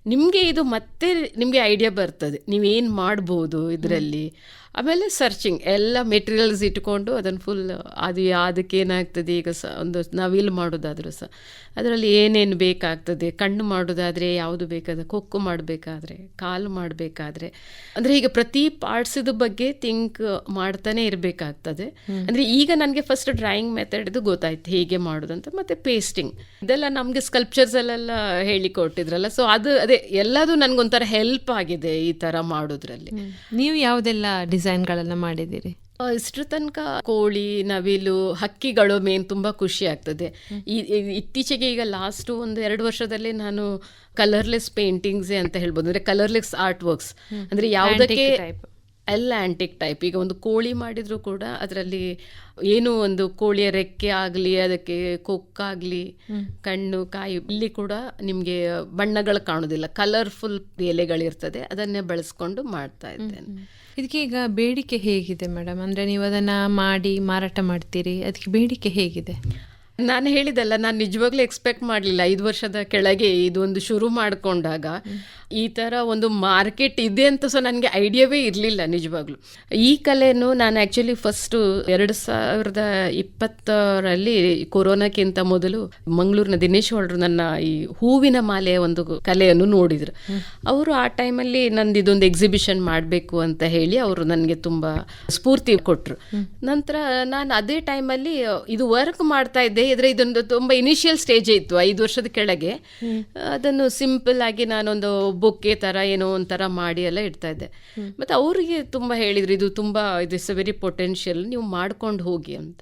ನಿಮಗೆ ಇದು ಮತ್ತೆ ನಿಮಗೆ ಐಡಿಯಾ ಬರ್ತದೆ. ನೀವೇನು ಮಾಡ್ಬೋದು ಇದರಲ್ಲಿ? ಆಮೇಲೆ ಸರ್ಚಿಂಗ್ ಎಲ್ಲ ಮೆಟೀರಿಯಲ್ಸ್ ಇಟ್ಕೊಂಡು ಅದನ್ನು ಫುಲ್ ಅದು ಅದಕ್ಕೆ ಏನಾಗ್ತದೆ ಈಗ ಸ ಒಂದು ನವಿಲ್ ಮಾಡೋದಾದರೂ ಸಹ ಅದರಲ್ಲಿ ಏನೇನು ಬೇಕಾಗ್ತದೆ ಕಣ್ಣು ಮಾಡೋದಾದರೆ ಯಾವುದು ಬೇಕಾದ ಕೊಕ್ಕು ಮಾಡಬೇಕಾದ್ರೆ ಕಾಲು ಮಾಡಬೇಕಾದ್ರೆ. ಅಂದರೆ ಈಗ ಪ್ರತಿ ಪಾರ್ಟ್ಸಿದ ಬಗ್ಗೆ ಥಿಂಕ್ ಮಾಡ್ತಾನೆ ಇರಬೇಕಾಗ್ತದೆ. ಅಂದರೆ ಈಗ ನನಗೆ ಫಸ್ಟ್ ಡ್ರಾಯಿಂಗ್ ಮೆಥಡ್ ಇದು ಗೊತ್ತಾಯ್ತು ಹೇಗೆ ಮಾಡೋದಂತ ಮತ್ತು ಪೇಸ್ಟಿಂಗ್ ಇದೆಲ್ಲ ನಮಗೆ ಸ್ಕಲ್ಪ್ಚರ್ಸಲ್ಲೆಲ್ಲ ಹೇಳಿಕೊಟ್ಟಿದ್ರಲ್ಲ ಸೊ ಅದು ಅದೇ ಎಲ್ಲದೂ ನನಗೊಂಥರ ಹೆಲ್ಪ್ ಆಗಿದೆ ಈ ಥರ ಮಾಡೋದ್ರಲ್ಲಿ. ನೀವು ಯಾವುದೆಲ್ಲ ಡಿಸೈನ್ಗಳನ್ನ ಮಾಡಿದ್ದೀರಿ? ಇಷ್ಟರ ತನಕ ಕೋಳಿ ನವಿಲು ಹಕ್ಕಿಗಳು ಮೇನ್ ತುಂಬಾ ಖುಷಿ ಆಗ್ತದೆ. ಈ ಇತ್ತೀಚೆಗೆ ಈಗ ಲಾಸ್ಟ್ ಒಂದು ಎರಡು ವರ್ಷದಲ್ಲಿ ನಾನು ಕಲರ್ಲೆಸ್ ಪೇಂಟಿಂಗ್ಸ್ ಅಂತ ಹೇಳ್ಬೋದು. ಅಂದ್ರೆ ಕಲರ್ಲೆಸ್ ಆರ್ಟ್ ವರ್ಕ್ಸ್ ಅಂದ್ರೆ ಯಾವುದಕ್ಕೆ. ಎಲ್ಲ ಆಂಟಿಕ್ ಟೈಪ್ ಈಗ ಒಂದು ಕೋಳಿ ಮಾಡಿದ್ರು ಕೂಡ ಅದರಲ್ಲಿ ಏನು ಒಂದು ಕೋಳಿಯ ರೆಕ್ಕೆ ಆಗಲಿ ಅದಕ್ಕೆ ಕೊಕ್ಕಾಗಲಿ ಕಣ್ಣು ಕಾಯಿ ಇಲ್ಲಿ ಕೂಡ ನಿಮಗೆ ಬಣ್ಣಗಳು ಕಾಣೋದಿಲ್ಲ. ಕಲರ್ಫುಲ್ ಎಲೆಗಳಿರ್ತದೆ. ಅದನ್ನೇ ಬಳಸ್ಕೊಂಡು ಮಾಡ್ತಾ ಇದ್ದೇನೆ. ಇದಕ್ಕೆ ಈಗ ಬೇಡಿಕೆ ಹೇಗಿದೆ ಮೇಡಮ್? ಅಂದರೆ ನೀವು ಅದನ್ನು ಮಾಡಿ, ಮಾರಾಟ ಮಾಡ್ತೀರಿ, ಅದಕ್ಕೆ ಬೇಡಿಕೆ ಹೇಗಿದೆ? ನಾನು ಹೇಳಿದಲ್ಲ ನಾನು ನಿಜವಾಗ್ಲೂ ಎಕ್ಸ್ಪೆಕ್ಟ್ ಮಾಡಲಿಲ್ಲ. ಐದು ವರ್ಷದ ಕೆಳಗೆ ಇದೊಂದು ಶುರು ಮಾಡಿಕೊಂಡಾಗ ಈ ಥರ ಒಂದು ಮಾರ್ಕೆಟ್ ಇದೆ ಅಂತ ಸೊ ನನಗೆ ಐಡಿಯಾವೇ ಇರಲಿಲ್ಲ ನಿಜವಾಗ್ಲೂ. ಈ ಕಲೆಯನ್ನು ನಾನು ಆ್ಯಕ್ಚುಲಿ ಫಸ್ಟು ಎರಡು ಸಾವಿರದ ಇಪ್ಪತ್ತರಲ್ಲಿ ಕೊರೋನಾಕ್ಕಿಂತ ಮೊದಲು ಮಂಗಳೂರಿನ ದಿನೇಶ್ ಹೊಳ್ರು ನನ್ನ ಈ ಹೂವಿನ ಮಾಲೆಯ ಒಂದು ಕಲೆಯನ್ನು ನೋಡಿದ್ರು. ಅವರು ಆ ಟೈಮಲ್ಲಿ ನಂದು ಇದೊಂದು ಎಕ್ಸಿಬಿಷನ್ ಮಾಡಬೇಕು ಅಂತ ಹೇಳಿ ಅವರು ನನಗೆ ತುಂಬ ಸ್ಫೂರ್ತಿ ಕೊಟ್ಟರು ನಂತರ ನಾನು ಅದೇ ಟೈಮಲ್ಲಿ ಇದು ವರ್ಕ್ ಮಾಡ್ತಾ ಇದ್ದೆ. ಇದ್ರೆ ಇದೊಂದು ತುಂಬ ಇನಿಷಿಯಲ್ ಸ್ಟೇಜ್ ಇತ್ತು, ಐದು ವರ್ಷದ ಕೆಳಗೆ. ಅದನ್ನು ಸಿಂಪಲ್ ಆಗಿ ನಾನೊಂದು ಬೊಕ್ಕೆ ತರ ಏನೋ ಒಂಥರ ಮಾಡಿ ಎಲ್ಲ ಇಡ್ತಾ ಇದ್ದೆ. ಮತ್ತೆ ಅವರಿಗೆ ತುಂಬಾ ಹೇಳಿದ್ರು ಇದು ತುಂಬಾ ಇದು ಇಸ್ ವೆರಿ ಪೊಟೆನ್ಷಿಯಲ್ ನೀವು ಮಾಡ್ಕೊಂಡು ಹೋಗಿ ಅಂತ.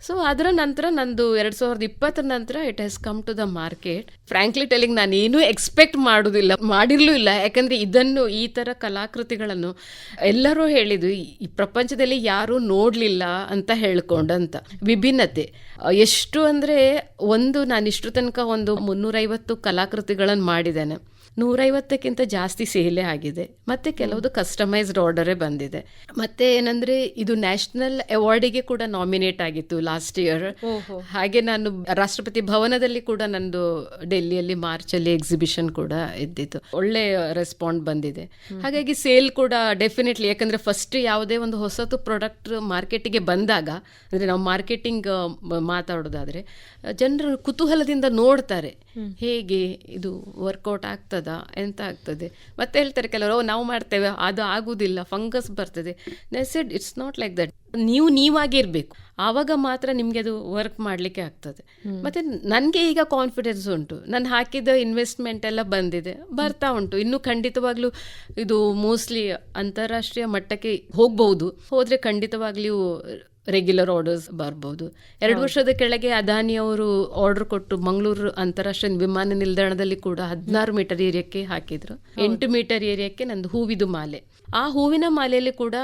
ಸೊ ಅದರ ನಂತರ ನಂದು ಎರಡು ಸಾವಿರದ ಇಪ್ಪತ್ತರ ನಂತರ it has come to the market frankly telling ನಾನು ಏನೂ ಎಕ್ಸ್ಪೆಕ್ಟ್ ಮಾಡೋದಿಲ್ಲ ಮಾಡಿರ್ಲೂ ಇಲ್ಲ. ಯಾಕಂದ್ರೆ ಇದನ್ನು ಈ ತರ ಕಲಾಕೃತಿಗಳನ್ನು ಎಲ್ಲರೂ ಹೇಳಿದ್ದು ಈ- ಈ ಪ್ರಪಂಚದಲ್ಲಿ ಯಾರೂ ನೋಡಲಿಲ್ಲ ಅಂತ ಹೇಳ್ಕೊಂಡಂತ. ವಿಭಿನ್ನತೆ. ಎಷ್ಟು ಅಂದ್ರೆ ಒಂದು ನಾನು ಇಷ್ಟು ತನಕ ಒಂದು ಮುನ್ನೂರೈವತ್ತು ಕಲಾಕೃತಿಗಳನ್ನು ಮಾಡಿದ್ದೇನೆ. ನೂರೈವತ್ತಕ್ಕಿಂತ ಜಾಸ್ತಿ ಸೇಲೇ ಆಗಿದೆ. ಮತ್ತೆ ಕೆಲವುದು ಕಸ್ಟಮೈಸ್ಡ್ ಆರ್ಡರೇ ಬಂದಿದೆ. ಮತ್ತೆ ಏನಂದ್ರೆ ಇದು ನ್ಯಾಷನಲ್ ಅವಾರ್ಡಿಗೆ ಕೂಡ ನಾಮಿನೇಟ್ ಆಗಿತ್ತು ಲಾಸ್ಟ್ ಇಯರ್ ಹಾಗೆ ನಾನು ರಾಷ್ಟ್ರಪತಿ ಭವನದಲ್ಲಿ ಕೂಡ ನಂದು ಡೆಲ್ಲಿಯಲ್ಲಿ ಮಾರ್ಚ್ ಅಲ್ಲಿ ಎಕ್ಸಿಬಿಷನ್ ಕೂಡ ಇದ್ದಿತ್ತು. ಒಳ್ಳೆ ರೆಸ್ಪಾಂಡ್ ಬಂದಿದೆ. ಹಾಗಾಗಿ ಸೇಲ್ ಕೂಡ ಡೆಫಿನೆಟ್ಲಿ ಯಾಕಂದ್ರೆ ಫಸ್ಟ್ ಯಾವುದೇ ಒಂದು ಹೊಸತು ಪ್ರಾಡಕ್ಟ್ ಮಾರ್ಕೆಟಿಗೆ ಬಂದಾಗ ಅಂದ್ರೆ ನಾವು ಮಾರ್ಕೆಟಿಂಗ್ ಮಾತಾಡೋದಾದ್ರೆ ಜನರು ಕುತೂಹಲದಿಂದ ನೋಡ್ತಾರೆ. ಹೇಗೆ ಇದು ವರ್ಕೌಟ್ ಆಗ್ತದಾ? ಎಂತ ಆಗ್ತದೆ ಮತ್ತೆ ಹೇಳ್ತಾರೆ ಕೆಲವರು ನಾವು ಮಾಡ್ತೇವೆ ಅದು ಆಗುದಿಲ್ಲ ಫಂಗಸ್ ಬರ್ತದೆ. ನೆಸೆಡ್ ಇಟ್ಸ್ ನಾಟ್ ಲೈಕ್ ದಟ್ ನೀವು ನೀವಾಗಿರ್ಬೇಕು ಆವಾಗ ಮಾತ್ರ ನಿಮಗೆ ಅದು ವರ್ಕ್ ಮಾಡಲಿಕ್ಕೆ ಆಗ್ತದೆ. ಮತ್ತೆ ನನಗೆ ಈಗ ಕಾನ್ಫಿಡೆನ್ಸ್ ಉಂಟು. ನಾನು ಹಾಕಿದ ಇನ್ವೆಸ್ಟ್ಮೆಂಟ್ ಎಲ್ಲ ಬಂದಿದೆ. ಬರ್ತಾ ಉಂಟು. ಇನ್ನು ಖಂಡಿತವಾಗ್ಲೂ ಇದು ಮೋಸ್ಟ್ಲಿ ಅಂತಾರಾಷ್ಟ್ರೀಯ ಮಟ್ಟಕ್ಕೆ ಹೋಗ್ಬಹುದು ಹೋದ್ರೆ ಖಂಡಿತವಾಗ್ಲೂ ರೆಗ್ಯುಲರ್ ಆರ್ಡರ್ಸ್ ಬರ್ಬೋದು. ಎರಡು ವರ್ಷದ ಕೆಳಗೆ ಅದಾನಿ ಅವರು ಆರ್ಡರ್ ಕೊಟ್ಟು ಮಂಗಳೂರು ಅಂತಾರಾಷ್ಟ್ರೀಯ ವಿಮಾನ ನಿಲ್ದಾಣದಲ್ಲಿ ಕೂಡ ಹದಿನಾರು ಮೀಟರ್ ಏರಿಯಾಕ್ಕೆ ಹಾಕಿದ್ರು. ಎಂಟು ಮೀಟರ್ ಏರಿಯಾಕ್ಕೆ ನಂದು ಹೂವಿದು ಮಾಲೆ. ಆ ಹೂವಿನ ಮಾಲೆಯಲ್ಲಿ ಕೂಡ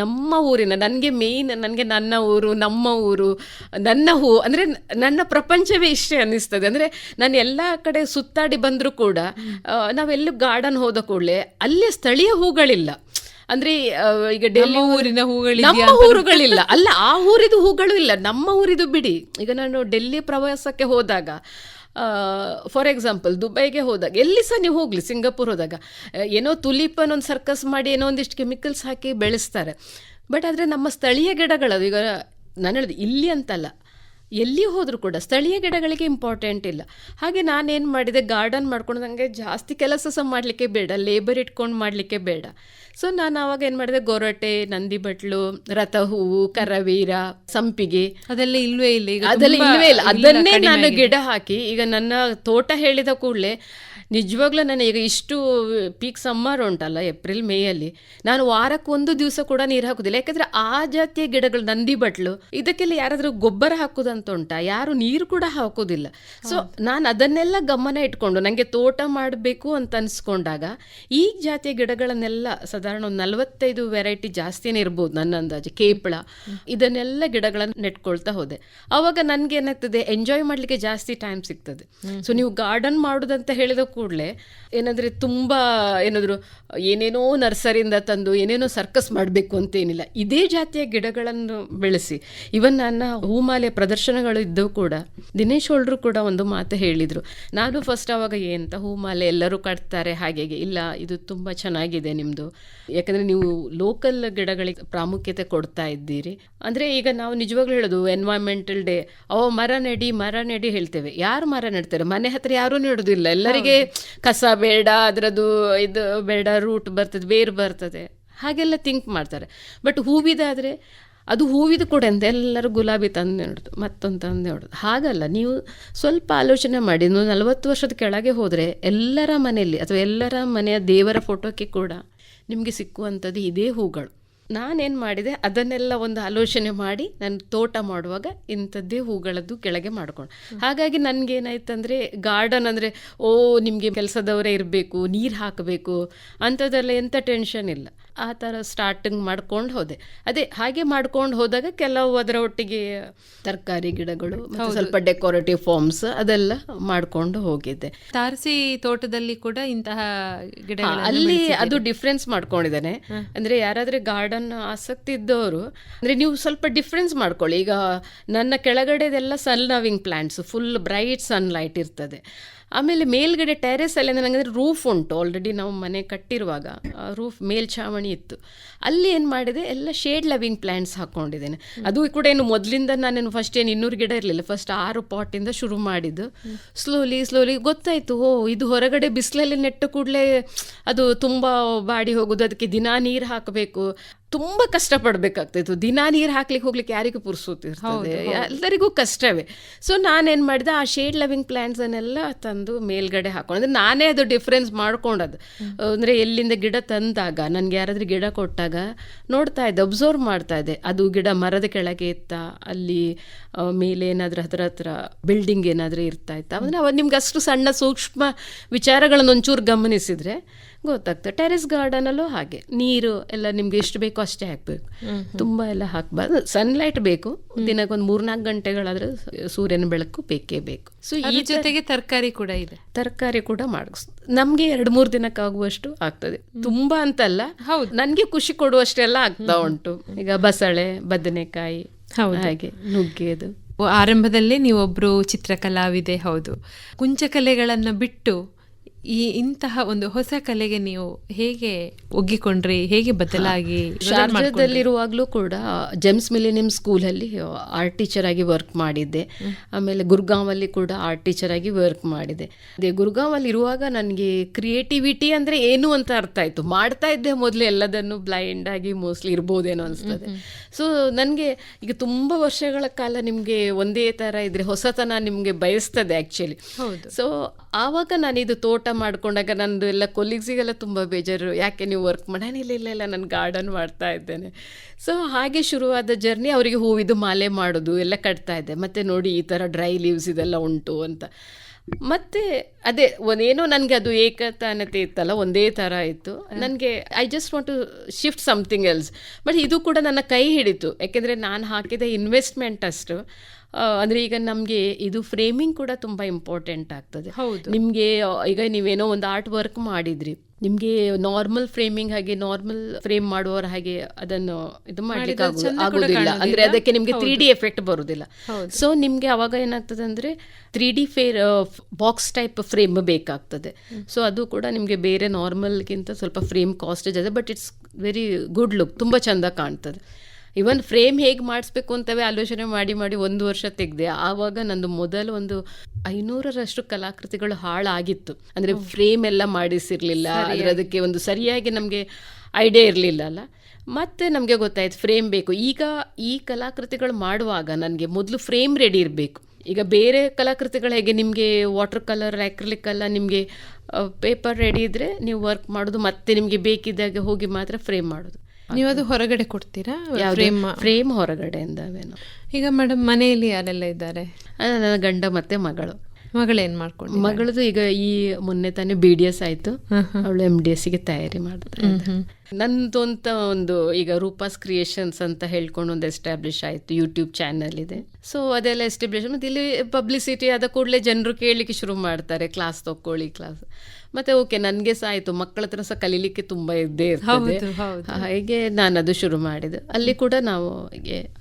ನಮ್ಮ ಊರಿನ ನನಗೆ ಮೇಯ್ನ್ ನನಗೆ ನನ್ನ ಊರು ನಮ್ಮ ಊರು ನನ್ನ ಹೂ ಅಂದರೆ ನನ್ನ ಪ್ರಪಂಚವೇ ಇಷ್ಟೇ ಅನ್ನಿಸ್ತದೆ. ಅಂದರೆ ನಾನು ಎಲ್ಲ ಕಡೆ ಸುತ್ತಾಡಿ ಬಂದರೂ ಕೂಡ ನಾವೆಲ್ಲೂ ಗಾರ್ಡನ್ ಹೋದ ಕೂಡಲೇ ಅಲ್ಲಿ ಸ್ಥಳೀಯ ಹೂಗಳಿಲ್ಲ. ಅಂದ್ರೆ ಈಗ ಡೆಲ್ಲಿ ಊರಿನ ಹೂಗಳು ನಮ್ಮ ಊರುಗಳಿಲ್ಲ. ಅಲ್ಲ ಆ ಊರಿದು ಹೂಗಳು ಇಲ್ಲ. ನಮ್ಮ ಊರಿದು ಬಿಡಿ. ಈಗ ನಾನು ಡೆಲ್ಲಿ ಪ್ರವಾಸಕ್ಕೆ ಹೋದಾಗ ಫಾರ್ ಎಕ್ಸಾಂಪಲ್ ದುಬೈಗೆ ಹೋದಾಗ ಎಲ್ಲಿ ಸಹ ನೀವು ಹೋಗ್ಲಿ ಸಿಂಗಾಪುರ್ ಹೋದಾಗ ಏನೋ ತುಲಿಪನ್ ಒಂದು ಸರ್ಕಸ್ ಮಾಡಿ ಏನೋ ಒಂದಿಷ್ಟು ಕೆಮಿಕಲ್ಸ್ ಹಾಕಿ ಬೆಳೆಸ್ತಾರೆ. ಬಟ್ ಆದರೆ ನಮ್ಮ ಸ್ಥಳೀಯ ಗಿಡಗಳದು ಈಗ ನಾನು ಹೇಳಿದೆ ಇಲ್ಲಿ ಅಂತಲ್ಲ. ಎಲ್ಲಿ ಹೋದರೂ ಕೂಡ ಸ್ಥಳೀಯ ಗಿಡಗಳಿಗೆ ಇಂಪಾರ್ಟೆಂಟ್ ಇಲ್ಲ. ಹಾಗೆ ನಾನೇನು ಮಾಡಿದೆ ಗಾರ್ಡನ್ ಮಾಡ್ಕೊಂಡು ನನಗೆ ಜಾಸ್ತಿ ಕೆಲಸ ಸಹ ಮಾಡಲಿಕ್ಕೆ ಬೇಡ ಲೇಬರ್ ಇಟ್ಕೊಂಡು ಮಾಡಲಿಕ್ಕೆ ಬೇಡ. ಸೊ ನಾನು ಆವಾಗ ಏನು ಮಾಡಿದೆ ಗೊರಟೆ ನಂದಿ ಬಟ್ಲು ರಥ ಹೂವು ಕರವೀರ ಸಂಪಿಗೆ. ಅದೆಲ್ಲ ಇಲ್ವೇ ಇಲ್ಲ ಅದೆಲ್ಲ ಇಲ್ವೇ ಇಲ್ಲ, ಅದನ್ನೇ ನಾನು ಗಿಡ ಹಾಕಿ ಈಗ ನನ್ನ ತೋಟ ಹೇಳಿದ ಕೂಡಲೇ ನಿಜವಾಗ್ಲೂ ನಾನು ಈಗ ಇಷ್ಟು ಪೀಕ್ ಸಮ್ಮರ್ ಉಂಟಲ್ಲ ಏಪ್ರಿಲ್ ಮೇಯಲ್ಲಿ ನಾನು ವಾರಕ್ಕೆ ಒಂದು ದಿವಸ ಕೂಡ ನೀರು ಹಾಕೋದಿಲ್ಲ. ಯಾಕಂದ್ರೆ ಆ ಜಾತಿಯ ಗಿಡಗಳು ನಂದಿ ಬಟ್ಲು ಇದಕ್ಕೆಲ್ಲ ಯಾರಾದ್ರೂ ಗೊಬ್ಬರ ಹಾಕೋದಂತ ಉಂಟಾ ಯಾರು ನೀರು ಕೂಡ ಹಾಕೋದಿಲ್ಲ. ಸೊ ನಾನು ಅದನ್ನೆಲ್ಲ ಗಮನ ಇಟ್ಕೊಂಡು ನನಗೆ ತೋಟ ಮಾಡಬೇಕು ಅಂತ ಅನ್ಸ್ಕೊಂಡಾಗ ಈ ಜಾತಿಯ ಗಿಡಗಳನ್ನೆಲ್ಲ ಸಾಧಾರಣ ಒಂದು ನಲವತ್ತೈದು ವೆರೈಟಿ ಜಾಸ್ತಿನೇ ಇರ್ಬೋದು ನನ್ನ ಅಂದಾಜು ಕೇಪಳ. ಇದನ್ನೆಲ್ಲ ಗಿಡಗಳನ್ನು ನೆಟ್ಕೊಳ್ತಾ ಹೋದೆ. ಆವಾಗ ನನಗೆ ಏನಾಗ್ತದೆ ಎಂಜಾಯ್ ಮಾಡಲಿಕ್ಕೆ ಜಾಸ್ತಿ ಟೈಮ್ ಸಿಗ್ತದೆ. ಸೊ ನೀವು ಗಾರ್ಡನ್ ಮಾಡೋದಂತ ಹೇಳಿದ ಕೂಡಲೇ ಏನಂದ್ರೆ ತುಂಬ ಏನಾದ್ರು ಏನೇನೋ ನರ್ಸರಿಯಿಂದ ತಂದು ಏನೇನೋ ಸರ್ಕಸ್ ಮಾಡಬೇಕು ಅಂತೇನಿಲ್ಲ ಇದೇ ಜಾತಿಯ ಗಿಡಗಳನ್ನು ಬೆಳೆಸಿ. ಇವನ್ ನನ್ನ ಹೂಮಾಲೆ ಪ್ರದರ್ಶನಗಳು ಇದ್ದವು ಕೂಡ, ದಿನೇಶ್ ಹೊಳ್ರು ಕೂಡ ಒಂದು ಮಾತು ಹೇಳಿದರು. ನಾನು ಫಸ್ಟ್ ಅವಾಗ ಏನಂತ ಹೂಮಾಲೆ ಎಲ್ಲರೂ ಕಟ್ತಾರೆ ಹೀಗೆ. ಇಲ್ಲ, ಇದು ತುಂಬ ಚೆನ್ನಾಗಿದೆ ನಿಮ್ಮದು ಯಾಕಂದರೆ ನೀವು ಲೋಕಲ್ ಗಿಡಗಳಿಗೆ ಪ್ರಾಮುಖ್ಯತೆ ಕೊಡ್ತಾ ಇದ್ದೀರಿ. ಅಂದರೆ ಈಗ ನಾವು ನಿಜವಾಗ್ಲೂ ಹೇಳೋದು ಎನ್ವೈರ್ಮೆಂಟಲ್ ಡೇ ಅವ ಮರ ನೆಡಿ ಮರ ನೆಡಿ ಹೇಳ್ತೇವೆ. ಯಾರು ಮರ ನೆಡ್ತಾರೆ? ಮನೆ ಹತ್ರ ಯಾರೂ ನೆಡೋದಿಲ್ಲ. ಎಲ್ಲರಿಗೆ ಕಸ ಬೇಡ, ಅದರದ್ದು ಇದು ಬೇಡ ರೂಟ್ ಬರ್ತದೆ, ಬೇರು ಬರ್ತದೆ. ಹಾಗೆಲ್ಲ ಥಿಂಕ್ ಮಾಡ್ತಾರೆ. ಬಟ್ ಹೂವಿದಾದರೆ ಅದು ಹೂವಿದು ಕೂಡ ಅಂತ ಎಲ್ಲರೂ ಗುಲಾಬಿ ತಂದು ನೋಡೋದು, ಮತ್ತೊಂದು ತಂದು ನೋಡೋದು. ಹಾಗಲ್ಲ, ನೀವು ಸ್ವಲ್ಪ ಆಲೋಚನೆ ಮಾಡಿ ನೀವು ನಲವತ್ತು ವರ್ಷದ ಕೆಳಗೆ ಹೋದರೆ ಎಲ್ಲರ ಮನೆಯಲ್ಲಿ, ಅಥವಾ ಎಲ್ಲರ ಮನೆಯ ದೇವರ ಫೋಟೋಕ್ಕೆ ಕೂಡ ನಿಮಗೆ ಸಿಕ್ಕುವಂಥದ್ದು ಇದೇ ಹೂಗಳು. ನಾನೇನು ಮಾಡಿದೆ ಅದನ್ನೆಲ್ಲ ಒಂದು ಆಲೋಚನೆ ಮಾಡಿ ನಾನು ತೋಟ ಮಾಡುವಾಗ ಇಂಥದ್ದೇ ಹೂಗಳದ್ದು ಕೆಳಗೆ ಮಾಡ್ಕೊಂಡು. ಹಾಗಾಗಿ ನನಗೇನಾಯ್ತಂದರೆ ಗಾರ್ಡನ್ ಅಂದರೆ ಓ ನಿಮಗೆ ಕೆಲಸದವರೇ ಇರಬೇಕು ನೀರು ಹಾಕಬೇಕು ಅಂಥದ್ದೆಲ್ಲ ಎಂಥ ಟೆನ್ಷನ್ ಇಲ್ಲ. ಆ ಥರ ಸ್ಟಾರ್ಟಿಂಗ್ ಮಾಡ್ಕೊಂಡು ಹೋದೆ. ಅದೇ ಹಾಗೆ ಮಾಡ್ಕೊಂಡು ಹೋದಾಗ ಕೆಲವು ಅದರ ಒಟ್ಟಿಗೆ ತರಕಾರಿ ಗಿಡಗಳು ಸ್ವಲ್ಪ ಡೆಕೋರೇಟಿವ್ ಫಾರ್ಮ್ಸ್ ಅದೆಲ್ಲ ಮಾಡ್ಕೊಂಡು ಹೋಗಿದ್ದೆ. ತಾರಸಿ ತೋಟದಲ್ಲಿ ಕೂಡ ಇಂತಹ ಗಿಡ ಅಲ್ಲಿ ಅದು ಡಿಫ್ರೆನ್ಸ್ ಮಾಡ್ಕೊಂಡಿದ್ದಾನೆ. ಅಂದ್ರೆ ಯಾರಾದ್ರೆ ಗಾರ್ಡನ್ ಆಸಕ್ತಿ ಇದ್ದವರು ಅಂದ್ರೆ ನೀವು ಸ್ವಲ್ಪ ಡಿಫ್ರೆನ್ಸ್ ಮಾಡ್ಕೊಳ್ಳಿ. ಈಗ ನನ್ನ ಕೆಳಗಡೆದೆಲ್ಲ sun loving plants full bright sunlight ಇರ್ತದೆ. ಆಮೇಲೆ ಮೇಲ್ಗಡೆ ಟೆರೆಸ್ ಅಲ್ಲಿ ನನಗೆ ರೂಫ್ ಉಂಟು. ಆಲ್ರೆಡಿ ನಾವು ಮನೆ ಕಟ್ಟಿರುವಾಗ ರೂಫ್ ಮೇಲ್ಛಾವಣಿ ಇತ್ತು. ಅಲ್ಲಿ ಏನು ಮಾಡಿದೆ, ಎಲ್ಲ ಶೇಡ್ ಲವಿಂಗ್ ಪ್ಲ್ಯಾಂಟ್ಸ್ ಹಾಕ್ಕೊಂಡಿದ್ದೇನೆ ಅದು ಕೂಡ ಏನು ಮೊದಲಿಂದ ನಾನೇನು ಫಸ್ಟ್ ಏನು ಇನ್ನೂರು ಗಿಡ ಇರಲಿಲ್ಲ. ಫಸ್ಟ್ ಆರು ಪಾಟಿಂದ ಶುರು ಮಾಡಿದ್ದು. ಸ್ಲೋಲಿ ಸ್ಲೋಲಿ ಗೊತ್ತಾಯಿತು, ಓ, ಇದು ಹೊರಗಡೆ ಬಿಸಿಲಲ್ಲಿ ನೆಟ್ಟ ಕೂಡಲೇ ಅದು ತುಂಬ ಬಾಡಿ ಹೋಗೋದು. ಅದಕ್ಕೆ ದಿನಾ ನೀರು ಹಾಕಬೇಕು. ತುಂಬ ಕಷ್ಟಪಡಬೇಕಾಗ್ತಿತ್ತು. ದಿನಾ ನೀರು ಹಾಕ್ಲಿಕ್ಕೆ ಹೋಗ್ಲಿಕ್ಕೆ ಯಾರಿಗೂ ಪುರ್ಸೋತಿರ್ತದೆ ಎಲ್ಲರಿಗೂ ಕಷ್ಟವೇ. ಸೊ ನಾನೇನು ಮಾಡಿದೆ ಆ ಶೇಡ್ ಲವಿಂಗ್ ಪ್ಲ್ಯಾಂಟ್ಸನ್ನೆಲ್ಲ ತಂದು ಮೇಲ್ಗಡೆ ಹಾಕೊಂಡು ಅಂದ್ರೆ ನಾನೇ ಅದು ಡಿಫ್ರೆನ್ಸ್ ಮಾಡ್ಕೊಂಡದ್ದು. ಅಂದರೆ ಎಲ್ಲಿಂದ ಗಿಡ ತಂದಾಗ ನನಗೆ ಯಾರಾದ್ರೂ ಗಿಡ ಕೊಟ್ಟಾಗ ನೋಡ್ತಾ ಇದ್ದೆ ಅಬ್ಸರ್ವ್ ಮಾಡ್ತಾ ಇದ್ದೆ. ಅದು ಗಿಡ ಮರದ ಕೆಳಗೆ ಇತ್ತ ಅಲ್ಲಿ ಮೇಲೆ ಏನಾದರೂ ಹತ್ರ ಹತ್ರ ಬಿಲ್ಡಿಂಗ್ ಏನಾದರೂ ಇರ್ತಾ ಇತ್ತ. ಅಂದರೆ ಅವಾಗ ನಿಮ್ಗೆ ಅಷ್ಟು ಸಣ್ಣ ಸೂಕ್ಷ್ಮ ವಿಚಾರಗಳನ್ನು ಒಂಚೂರು ಗಮನಿಸಿದರೆ ಗೊತ್ತಾಗ್ತದೆ. ಟೆರೆಸ್ ಗಾರ್ಡನಲ್ಲೂ ಹಾಗೆ. ನೀರು ಎಲ್ಲ ನಿಮ್ಗೆ ಎಷ್ಟು ಬೇಕೋ ಅಷ್ಟೇ ಹಾಕಬೇಕು. ತುಂಬ ಎಲ್ಲ ಹಾಕ್ಬಾರ್ದು. ಸನ್ಲೈಟ್ ಬೇಕು. ದಿನಕ್ಕೆ ದಿನಕ್ಕೊಂದು ಮೂರ್ನಾಲ್ಕು ಗಂಟೆಗಳಾದ್ರೆ ಸೂರ್ಯನ ಬೆಳಕು ಬೇಕೇ ಬೇಕು. ಸೊ ಈ ಜೊತೆಗೆ ತರಕಾರಿ ಕೂಡ ಇದೆ. ತರಕಾರಿ ಕೂಡ ಮಾಡಿಸ್ ನಮಗೆ ಎರಡು ಮೂರು ದಿನಕ್ಕಾಗುವಷ್ಟು ಆಗ್ತದೆ. ತುಂಬಾ ಅಂತಲ್ಲ. ಹೌದು. ನನಗೆ ಖುಷಿ ಕೊಡುವಷ್ಟೆಲ್ಲ ಆಗ್ತಾ ಉಂಟು. ಈಗ ಬಸಳೆ ಬದನೆಕಾಯಿ ಹೌದು. ಹಾಗೆ ನುಗ್ಗೆದು. ಆರಂಭದಲ್ಲೇ ನೀವೊಬ್ರು ಚಿತ್ರಕಲಾವಿದೆ ಹೌದು. ಕುಂಚಕಲೆಗಳನ್ನು ಬಿಟ್ಟು ಈ ಇಂತಹ ಒಂದು ಹೊಸ ಕಲೆಗೆ ನೀವು ಹೇಗೆ ಒಗ್ಗಿಕೊಂಡ್ರಿ ಹೇಗೆ ಬದಲಾಗಿ ಶಾರ್ಜಾದಲ್ಲಿರುವಾಗಲೂ ಕೂಡ ಜೆಮ್ಸ್ ಮಿಲಿನಿಯಂ ಸ್ಕೂಲಲ್ಲಿ ಆರ್ಟ್ ಟೀಚರ್ ಆಗಿ ವರ್ಕ್ ಮಾಡಿದ್ದೆ. ಆಮೇಲೆ ಗುರ್ಗಾಂವಲ್ಲಿ ಕೂಡ ಆರ್ಟ್ ಟೀಚರ್ ಆಗಿ ವರ್ಕ್ ಮಾಡಿದೆ ಅದೇ ಗುರ್ಗಾಂವಲ್ಲಿ ಇರುವಾಗ ನನಗೆ ಕ್ರಿಯೇಟಿವಿಟಿ ಅಂದರೆ ಏನು ಅಂತ ಅರ್ಥ ಆಯಿತು. ಮಾಡ್ತಾ ಇದ್ದೆ ಮೊದಲು ಎಲ್ಲದನ್ನು ಬ್ಲೈಂಡ್ ಆಗಿ ಮೋಸ್ಟ್ಲಿ ಇರ್ಬೋದೇನೋ ಅನಿಸ್ತದೆ. ಸೊ ನನಗೆ ಈಗ ತುಂಬ ವರ್ಷಗಳ ಕಾಲ ನಿಮಗೆ ಒಂದೇ ಥರ ಇದ್ರೆ ಹೊಸತನ ನಿಮಗೆ ಬಯಸ್ತದೆ ಆ್ಯಕ್ಚುಲಿ ಹೌದು. ಸೊ ಆವಾಗ ನಾನು ಇದು ತೋಟ ಮಾಡ್ಕೊಂಡಾಗ ನಂದು ಎಲ್ಲ ಕೊಲೀಗ್ಸಿಗೆಲ್ಲ ತುಂಬ ಬೇಜಾರು. ಯಾಕೆ ನೀವು ವರ್ಕ್ ಮಾಡೋಣ ಇಲ್ಲ ಇಲ್ಲ ನಾನು ಗಾರ್ಡನ್ ಮಾಡ್ತಾ ಇದ್ದೇನೆ. ಸೊ ಹಾಗೆ ಶುರುವಾದ ಜರ್ನಿ ಅವರಿಗೆ ಹೂವಿದು ಮಾಲೆ ಮಾಡೋದು ಎಲ್ಲ ಕಟ್ತಾ ಇದ್ದೆ. ಮತ್ತು ನೋಡಿ ಈ ಥರ ಡ್ರೈ ಲೀವ್ಸ್ ಇದೆಲ್ಲ ಉಂಟು ಅಂತ. ಮತ್ತೆ ಅದೇ ಒಂದೇನೋ ನನಗೆ ಅದು ಏಕತಾನತೆ ಇತ್ತಲ್ಲ, ಒಂದೇ ಥರ ಇತ್ತು. ನನಗೆ I just want to shift something else but ಇದು ಕೂಡ ನನ್ನ ಕೈ ಹಿಡಿತು. ಯಾಕೆಂದರೆ ನಾನು ಹಾಕಿದ ಇನ್ವೆಸ್ಟ್ಮೆಂಟ್ ಅಷ್ಟು. ಅಂದ್ರೆ ಈಗ ನಮಗೆ ಇದು ಫ್ರೇಮಿಂಗ್ ಕೂಡ ತುಂಬಾ ಇಂಪಾರ್ಟೆಂಟ್ ಆಗ್ತದೆ. ಹೌದು. ನಿಮಗೆ ಈಗ ನೀವೇನೋ ಒಂದು ಆರ್ಟ್ ವರ್ಕ್ ಮಾಡಿದ್ರಿ. ನಿಮಗೆ ನಾರ್ಮಲ್ ಫ್ರೇಮಿಂಗ್ ಹಾಗೆ ನಾರ್ಮಲ್ ಫ್ರೇಮ್ ಮಾಡುವವರ ಹಾಗೆ ಅದನ್ನು ಇದು ಮಾಡ್ಲಿಕ್ಕೆ ಆಗುದಿಲ್ಲ. ಅಂದ್ರೆ ಅದಕ್ಕೆ ನಿಮಗೆ ತ್ರೀ ಡಿ ಎಫೆಕ್ಟ್ ಬರುದಿಲ್ಲ. ಸೊ ನಿಮಗೆ ಅವಾಗ ಏನಾಗ್ತದೆ ಅಂದ್ರೆ three D fair box type frame ಬೇಕಾಗ್ತದೆ. ಸೊ ಅದು ಕೂಡ ನಿಮಗೆ ಬೇರೆ ನಾರ್ಮಲ್ಗಿಂತ ಸ್ವಲ್ಪ ಫ್ರೇಮ್ ಕಾಸ್ಟೇಜ್ ಇದೆ but it's very good look ತುಂಬಾ ಚಂದ ಕಾಣ್ತದೆ. ಇವನ್ ಫ್ರೇಮ್ ಹೇಗೆ ಮಾಡಿಸ್ಬೇಕು ಅಂತವೇ ಆಲೋಚನೆ ಮಾಡಿ ಮಾಡಿ ಒಂದು ವರ್ಷ ತೆಗೆದೆ. ಆವಾಗ ನಂದು ಮೊದಲು ಒಂದು ಐನೂರರಷ್ಟು ಕಲಾಕೃತಿಗಳು ಹಾಳಾಗಿತ್ತು. ಅಂದರೆ ಫ್ರೇಮ್ ಎಲ್ಲ ಮಾಡಿಸಿರ್ಲಿಲ್ಲ. ಅದರ ಅದಕ್ಕೆ ಒಂದು ಸರಿಯಾಗಿ ನಮಗೆ ಐಡಿಯಾ ಇರಲಿಲ್ಲ ಅಲ್ಲ. ಮತ್ತೆ ನಮಗೆ ಗೊತ್ತಾಯ್ತು ಫ್ರೇಮ್ ಬೇಕು. ಈಗ ಈ ಕಲಾಕೃತಿಗಳು ಮಾಡುವಾಗ ನನಗೆ ಮೊದಲು ಫ್ರೇಮ್ ರೆಡಿ ಇರಬೇಕು. ಈಗ ಬೇರೆ ಕಲಾಕೃತಿಗಳು ಹೇಗೆ ನಿಮಗೆ ವಾಟರ್ ಕಲರ್ ಆ್ಯಕ್ರಿಲಿಕ್ ಎಲ್ಲ ನಿಮಗೆ ಪೇಪರ್ ರೆಡಿ ಇದ್ದರೆ ನೀವು ವರ್ಕ್ ಮಾಡೋದು ಮತ್ತೆ ನಿಮಗೆ ಬೇಕಿದ್ದಾಗ ಹೋಗಿ ಮಾತ್ರ ಫ್ರೇಮ್ ಮಾಡೋದು. ನೀವು ಅದು ಹೊರಗಡೆ ಕೊಡ್ತೀರಾ? ಫ್ರೇಮ್ ಹೊರಗಡೆ ಹೊರಗಡೆಯಿಂದವೇನು ಈಗ ಮೇಡಮ್ ಮನೆಯಲ್ಲಿ ಯಾರೆಲ್ಲ ಇದ್ದಾರೆ? ನನ್ನ ಗಂಡ ಮತ್ತೆ ಮಗಳು. ಮಗಳೇನ್ ಮಾಡ್ಕೊಂಡು ಮಗಳದು ಈಗ ಈ ಮೊನ್ನೆ ತಾನೇ ಬಿ ಡಿ ಎಸ್ ಆಯ್ತು. ಅವಳು ಎಂ ಡಿ ಎಸ್ಗೆ ತಯಾರಿ ಮಾಡ್ತಾ ಇದ್ದಾಳೆ. ನಂದು ಅಂತ ಒಂದು ಈಗ ರೂಪಾಸ್ ಕ್ರಿಯೇಷನ್ಸ್ ಅಂತ ಹೇಳ್ಕೊಂಡು ಒಂದು ಎಸ್ಟಾಬ್ಲಿಷ್ ಆಯ್ತು ಯೂಟ್ಯೂಬ್ ಚಾನಲ್ ಇದೆ. ಸೊ ಅದೆಲ್ಲ ಎಸ್ಟಾಬ್ಲಿಷ್ ಮತ್ತೆ ಇಲ್ಲಿ ಪಬ್ಲಿಸಿಟಿ ಆದ ಕೂಡಲೇ ಜನರು ಕೇಳಲಿಕ್ಕೆ ಶುರು ಮಾಡ್ತಾರೆ ಕ್ಲಾಸ್ ತಗೊಳ್ಳಿ ಕ್ಲಾಸ್ ಮತ್ತೆ ಓಕೆ ನನಗೆ ಸಹ ಆಯ್ತು ಮಕ್ಕಳ ಹತ್ರ ಸಹ ಕಲೀಲಿಕ್ಕೆ ತುಂಬಾ ಇದ್ದೇ ಇರ್ತದೆ. ಹಾಗೆ ನಾನು ಅದು ಶುರು ಮಾಡಿದ್ದು. ಅಲ್ಲಿ ಕೂಡ ನಾವು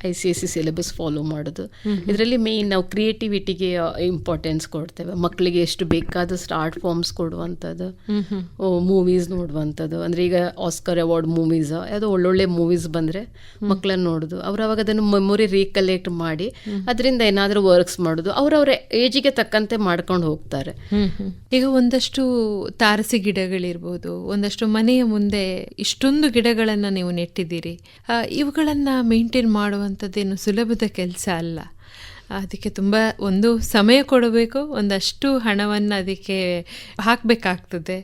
I C S C syllabus follow ಮಾಡೋದು. ಇದರಲ್ಲಿ ಮೇಯ್ನ್ ನಾವು ಕ್ರಿಯೇಟಿವಿಟಿಗೆ ಇಂಪಾರ್ಟೆನ್ಸ್ ಕೊಡ್ತೇವೆ. ಮಕ್ಕಳಿಗೆ ಎಷ್ಟು ಬೇಕಾದಷ್ಟು ಆರ್ಟ್ ಫಾರ್ಮ್ಸ್ ಕೊಡುವಂಥದ್ದು ಮೂವೀಸ್ ನೋಡುವಂಥದ್ದು ಅಂದರೆ ಈಗ ಆಸ್ಕರ್ ಅವಾರ್ಡ್ ಮೂವೀಸ್ ಯಾವುದೋ ಒಳ್ಳೊಳ್ಳೆ ಮೂವೀಸ್ ಬಂದರೆ ಮಕ್ಕಳನ್ನ ನೋಡೋದು. ಅವ್ರು ಅವಾಗ ಅದನ್ನು ಮೆಮೊರಿ ರೀಕಲೆಕ್ಟ್ ಮಾಡಿ ಅದರಿಂದ ಏನಾದರೂ ವರ್ಕ್ಸ್ ಮಾಡೋದು. ಅವರವರ ಏಜಿಗೆ ತಕ್ಕಂತೆ ಮಾಡ್ಕೊಂಡು ಹೋಗ್ತಾರೆ. ಈಗ ಒಂದಷ್ಟು ತಾರಸಿ ಗಿಡಗಳಿರ್ಬೋದು, ಒಂದಷ್ಟು ಮನೆಯ ಮುಂದೆ ಇಷ್ಟೊಂದು ಗಿಡಗಳನ್ನು ನೀವು ನೆಟ್ಟಿದ್ದೀರಿ. ಇವುಗಳನ್ನ ಮೇಂಟೈನ್ ಮಾಡುವಂಥದ್ದೇನು ಸುಲಭದ ಕೆಲಸ ಅಲ್ಲ. ಅದಕ್ಕೆ ತುಂಬ ಒಂದು ಸಮಯ ಕೊಡಬೇಕು ಒಂದಷ್ಟು ಹಣವನ್ನು ಅದಕ್ಕೆ ಹಾಕಬೇಕಾಗ್ತದೆ.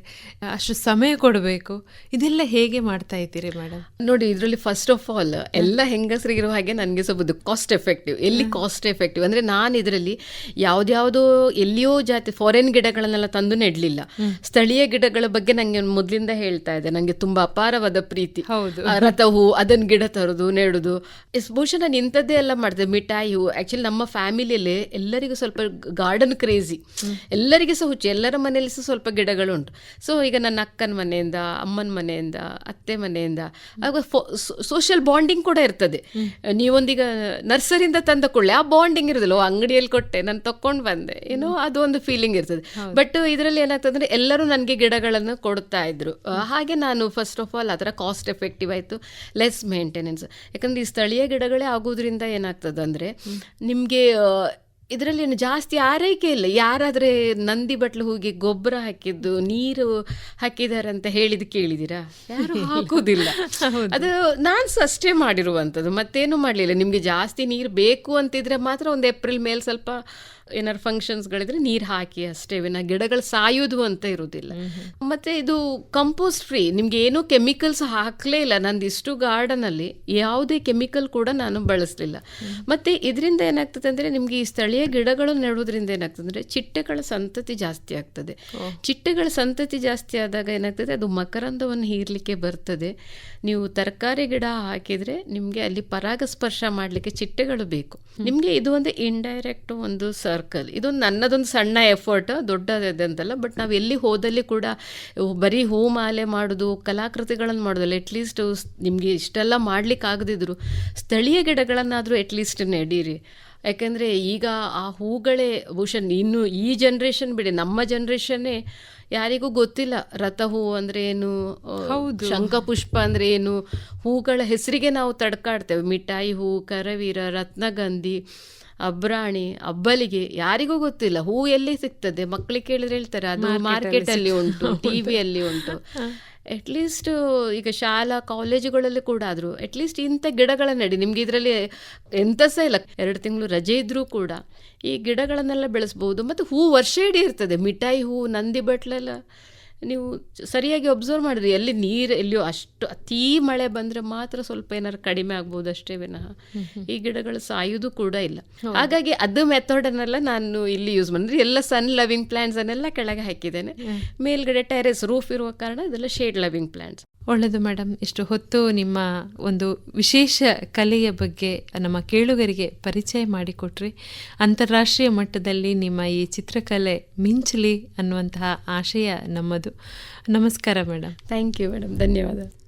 ಅಷ್ಟು ಸಮಯ ಕೊಡಬೇಕು. ಇದೆಲ್ಲ ಹೇಗೆ ಮಾಡ್ತಾ ಇದ್ದೀರಿ ಮೇಡಮ್ ನೋಡಿ ಇದರಲ್ಲಿ ಫಸ್ಟ್ ಆಫ್ ಆಲ್ ಎಲ್ಲ ಹೆಂಗಸರಿಗಿರೋ ಹಾಗೆ ನನಗೆ ಸ್ವಲ್ಪ ಕಾಸ್ಟ್ ಎಫೆಕ್ಟಿವ್ ಎಲ್ಲಿ ಕಾಸ್ಟ್ ಎಫೆಕ್ಟಿವ್ ಅಂದರೆ ನಾನು ಇದರಲ್ಲಿ ಯಾವ್ದ್ಯಾವುದೋ ಎಲ್ಲಿಯೋ ಜಾತಿ ಫಾರಿನ್ ಗಿಡಗಳನ್ನೆಲ್ಲ ತಂದು ನೆಡಲಿಲ್ಲ. ಸ್ಥಳೀಯ ಗಿಡಗಳ ಬಗ್ಗೆ ನನಗೆ ಮೊದಲಿಂದ ಹೇಳ್ತಾ ಇದೆ ನನಗೆ ತುಂಬ ಅಪಾರವಾದ ಪ್ರೀತಿ. ಹೌದು. ರಥ ಹೂ ಅದನ್ನು ಗಿಡ ತರೋದು ನೆಡೋದು. ಬಹುಶಃ ನಾನು ಇಂಥದ್ದೇ ಎಲ್ಲ ಮಾಡಿದೆ. ಮಿಠಾಯಿ ಹೂ ಆ್ಯಕ್ಚುಲಿ ನಮ್ಮ ಫ್ಯಾಮಿಲಿಯಲ್ಲಿ ಎಲ್ಲರಿಗೂ ಸ್ವಲ್ಪ ಗಾರ್ಡನ್ ಕ್ರೇಜಿ ಎಲ್ಲರಿಗೂ ಸಹ ಹುಚ್ಚು ಎಲ್ಲರ ಮನೆಯಲ್ಲಿ ಸಹ ಸ್ವಲ್ಪ ಗಿಡಗಳುಂಟು. ಸೊ ಈಗ ನನ್ನ ಅಕ್ಕನ ಮನೆಯಿಂದ ಅಮ್ಮನ ಮನೆಯಿಂದ ಅತ್ತೆ ಮನೆಯಿಂದ ಆಗ ಸೋಷಿಯಲ್ ಬಾಂಡಿಂಗ್ ಕೂಡ ಇರ್ತದೆ. ನೀವೊಂದೀಗ ನರ್ಸರಿಯಿಂದ ತಂದ ಕೂಡಲೇ ಆ ಬಾಂಡಿಂಗ್ ಇರೋದಿಲ್ಲ ಅಂಗಡಿಯಲ್ಲಿ ಕೊಟ್ಟೆ ನಾನು ತಕೊಂಡು ಬಂದೆ ಏನೋ ಅದು ಒಂದು ಫೀಲಿಂಗ್ ಇರ್ತದೆ ಬಟ್ ಇದರಲ್ಲಿ ಏನಾಗ್ತದೆ ಅಂದ್ರೆ ಎಲ್ಲರೂ ನನಗೆ ಗಿಡಗಳನ್ನು ಕೊಡ್ತಾ ಇದ್ರು. ಹಾಗೆ ನಾನು ಫಸ್ಟ್ ಆಫ್ ಆಲ್ ಅದರ ಕಾಸ್ಟ್ ಎಫೆಕ್ಟಿವ್ ಆಯಿತು ಲೆಸ್ ಮೇಂಟೆನೆನ್ಸ್ ಯಾಕಂದ್ರೆ ಈ ಸ್ಥಳೀಯ ಗಿಡಗಳೇ ಆಗೋದ್ರಿಂದ ಏನಾಗ್ತದೆ ಅಂದರೆ ನಿಮಗೆ ಇದರಲ್ಲಿ ಏನು ಜಾಸ್ತಿ ಆರೈಕೆ ಇಲ್ಲ. ಯಾರಾದರೆ ನಂದಿ ಬಟ್ಲು ಹೋಗಿ ಗೊಬ್ಬರ ಹಾಕಿದ್ದು ನೀರು ಹಾಕಿದ್ದಾರೆ ಅಂತ ಹೇಳಿದ್ದು ಕೇಳಿದಿರಾ? ಯಾರು ಹಾಕೋದಿಲ್ಲ ಅದು ನಾನು ಸಹ ಅಷ್ಟೇ ಮಾಡಿರುವಂಥದ್ದು ಮತ್ತೇನು ಮಾಡಲಿಲ್ಲ. ನಿಮಗೆ ಜಾಸ್ತಿ ನೀರು ಬೇಕು ಅಂತಿದ್ರೆ ಮಾತ್ರ ಒಂದು ಏಪ್ರಿಲ್ ಮೇಲೆ ಸ್ವಲ್ಪ ಏನಾರು ಫಂಕ್ಷನ್ಸ್ಗಳಿದ್ರೆ ನೀರು ಹಾಕಿ ಅಷ್ಟೇ. ವಿನ ಗಿಡಗಳು ಸಾಯೋದು ಅಂತ ಇರೋದಿಲ್ಲ. ಮತ್ತೆ ಇದು ಕಂಪೋಸ್ಟ್ ಫ್ರೀ ನಿಮ್ಗೆ ಏನೂ ಕೆಮಿಕಲ್ಸ್ ಹಾಕಲೇ ಇಲ್ಲ. ನಂದು ಇಷ್ಟು ಗಾರ್ಡನಲ್ಲಿ ಯಾವುದೇ ಕೆಮಿಕಲ್ ಕೂಡ ನಾನು ಬಳಸಲಿಲ್ಲ. ಮತ್ತೆ ಇದರಿಂದ ಏನಾಗ್ತದೆ ಅಂದ್ರೆ ನಿಮ್ಗೆ ಈ ಸ್ಥಳೀಯ ಗಿಡಗಳು ನೆಡೋದ್ರಿಂದ ಏನಾಗ್ತದೆ ಅಂದ್ರೆ ಚಿಟ್ಟೆಗಳ ಸಂತತಿ ಜಾಸ್ತಿ ಆಗ್ತದೆ. ಚಿಟ್ಟೆಗಳ ಸಂತತಿ ಜಾಸ್ತಿ ಆದಾಗ ಏನಾಗ್ತದೆ ಅದು ಮಕರಂದವನ್ನು ಹೀರ್ಲಿಕ್ಕೆ ಬರ್ತದೆ. ನೀವು ತರಕಾರಿ ಗಿಡ ಹಾಕಿದ್ರೆ ನಿಮಗೆ ಅಲ್ಲಿ ಪರಾಗಸ್ಪರ್ಶ ಮಾಡ್ಲಿಕ್ಕೆ ಚಿಟ್ಟೆಗಳು ಬೇಕು. ನಿಮಗೆ ಇದು ಒಂದು ಇಂಡೈರೆಕ್ಟ್ ಒಂದು ಸರ್ಕಲ್ ಇದೊಂದು ನನ್ನದೊಂದು ಸಣ್ಣ ಎಫರ್ಟ್ ದೊಡ್ಡದಿದೆ ಅಂತಲ್ಲ ಬಟ್ ನಾವು ಎಲ್ಲಿ ಹೋದಲ್ಲಿ ಕೂಡ ಬರೀ ಹೂ ಮಾಲೆ ಮಾಡೋದು ಕಲಾಕೃತಿಗಳನ್ನು ಮಾಡೋದಲ್ಲ ಎಟ್ಲೀಸ್ಟ್ ನಿಮಗೆ ಇಷ್ಟೆಲ್ಲ ಮಾಡ್ಲಿಕ್ಕೆ ಆಗದಿದ್ರು ಸ್ಥಳೀಯ ಗಿಡಗಳನ್ನಾದರೂ ಎಟ್ಲೀಸ್ಟ್ ನೆಡೀರಿ. ಯಾಕೆಂದರೆ ಈಗ ಆ ಹೂಗಳೇ ಬಹುಶಃ ಇನ್ನು ಈ ಜನ್ರೇಷನ್ ಬಿಡಿ ನಮ್ಮ ಜನ್ರೇಷನ್ನೇ ಯಾರಿಗೂ ಗೊತ್ತಿಲ್ಲ ರಥ ಹೂ ಅಂದರೆ ಏನು ಹೌದು. ಶಂಖಪುಷ್ಪ ಅಂದರೆ ಏನು ಹೂಗಳ ಹೆಸರಿಗೆ ನಾವು ತಡ್ಕಾಡ್ತೇವೆ. ಮಿಠಾಯಿ ಹೂ ಕರವೀರ ರತ್ನಗಂಧಿ ಅಬ್ರಾಣಿ ಅಬ್ಬಲಿಗೆ ಯಾರಿಗೂ ಗೊತ್ತಿಲ್ಲ. ಹೂ ಎಲ್ಲಿ ಸಿಗ್ತದೆ? ಮಕ್ಕಳಿಗೆ ಕೇಳಿದ್ರೆ ಹೇಳ್ತಾರೆ ಅದು ಮಾರ್ಕೆಟ್ ಅಲ್ಲಿ ಉಂಟು ಟಿವಿಯಲ್ಲಿ ಉಂಟು. ಅಟ್ಲೀಸ್ಟ್ ಈಗ ಶಾಲಾ ಕಾಲೇಜುಗಳಲ್ಲಿ ಕೂಡ ಆದರೂ ಅಟ್ಲೀಸ್ಟ್ ಇಂಥ ಗಿಡಗಳ ನಡಿ. ನಿಮ್ಗೆ ಇದರಲ್ಲಿ ಎಂತ ಸಹ ಇಲ್ಲ. ಎರಡು ತಿಂಗಳು ರಜೆ ಇದ್ರೂ ಕೂಡ ಈ ಗಿಡಗಳನ್ನೆಲ್ಲ ಬೆಳೆಸ್ಬೋದು. ಮತ್ತು ಹೂ ವರ್ಷ ಇಡೀ ಇರ್ತದೆ. ಮಿಠಾಯಿ ಹೂ ನಂದಿ ಬಟ್ಲೆಲ್ಲ. ನೀವು ಸರಿಯಾಗಿ ಒಬ್ಸರ್ವ್ ಮಾಡಿದ್ರಿ ಎಲ್ಲಿ ನೀರು ಎಲ್ಲಿಯೋ ಅಷ್ಟು ಅತೀ ಮಳೆ ಬಂದರೆ ಮಾತ್ರ ಸ್ವಲ್ಪ ಏನಾರು ಕಡಿಮೆ ಆಗ್ಬೋದು ಅಷ್ಟೇ ವಿನಃ. ಈ ಗಿಡಗಳು ಸಾಯೋದು ಕೂಡ ಇಲ್ಲ. ಹಾಗಾಗಿ ಅದು ಮೆಥಡನ್ನೆಲ್ಲ ನಾನು ಇಲ್ಲಿ ಯೂಸ್ ಮಾಡಿದ್ರೆ ಎಲ್ಲ ಸನ್ ಲವಿಂಗ್ ಪ್ಲಾಂಟ್ಸ್ ಅನ್ನೆಲ್ಲ ಕೆಳಗೆ ಹಾಕಿದ್ದೇನೆ. ಮೇಲ್ಗಡೆ ಟೆರೆಸ್ ರೂಫ್ ಇರುವ ಕಾರಣ ಇದೆಲ್ಲ ಶೇಡ್ ಲವಿಂಗ್ ಪ್ಲಾಂಟ್ಸ್ ಒಳ್ಳೆಯದು ಮೇಡಮ್. ಇಷ್ಟು ಹೊತ್ತು ನಿಮ್ಮ ಒಂದು ವಿಶೇಷ ಕಲೆಯ ಬಗ್ಗೆ ನಮ್ಮ ಕೇಳುಗರಿಗೆ ಪರಿಚಯ ಮಾಡಿಕೊಟ್ರಿ. ಅಂತಾರಾಷ್ಟ್ರೀಯ ಮಟ್ಟದಲ್ಲಿ ನಿಮ್ಮ ಈ ಚಿತ್ರಕಲೆ ಮಿಂಚಲಿ ಅನ್ನುವಂತಹ ಆಶಯ ನಮ್ಮದು. ನಮಸ್ಕಾರ ಮೇಡಮ್. Thank you madam. ಧನ್ಯವಾದ.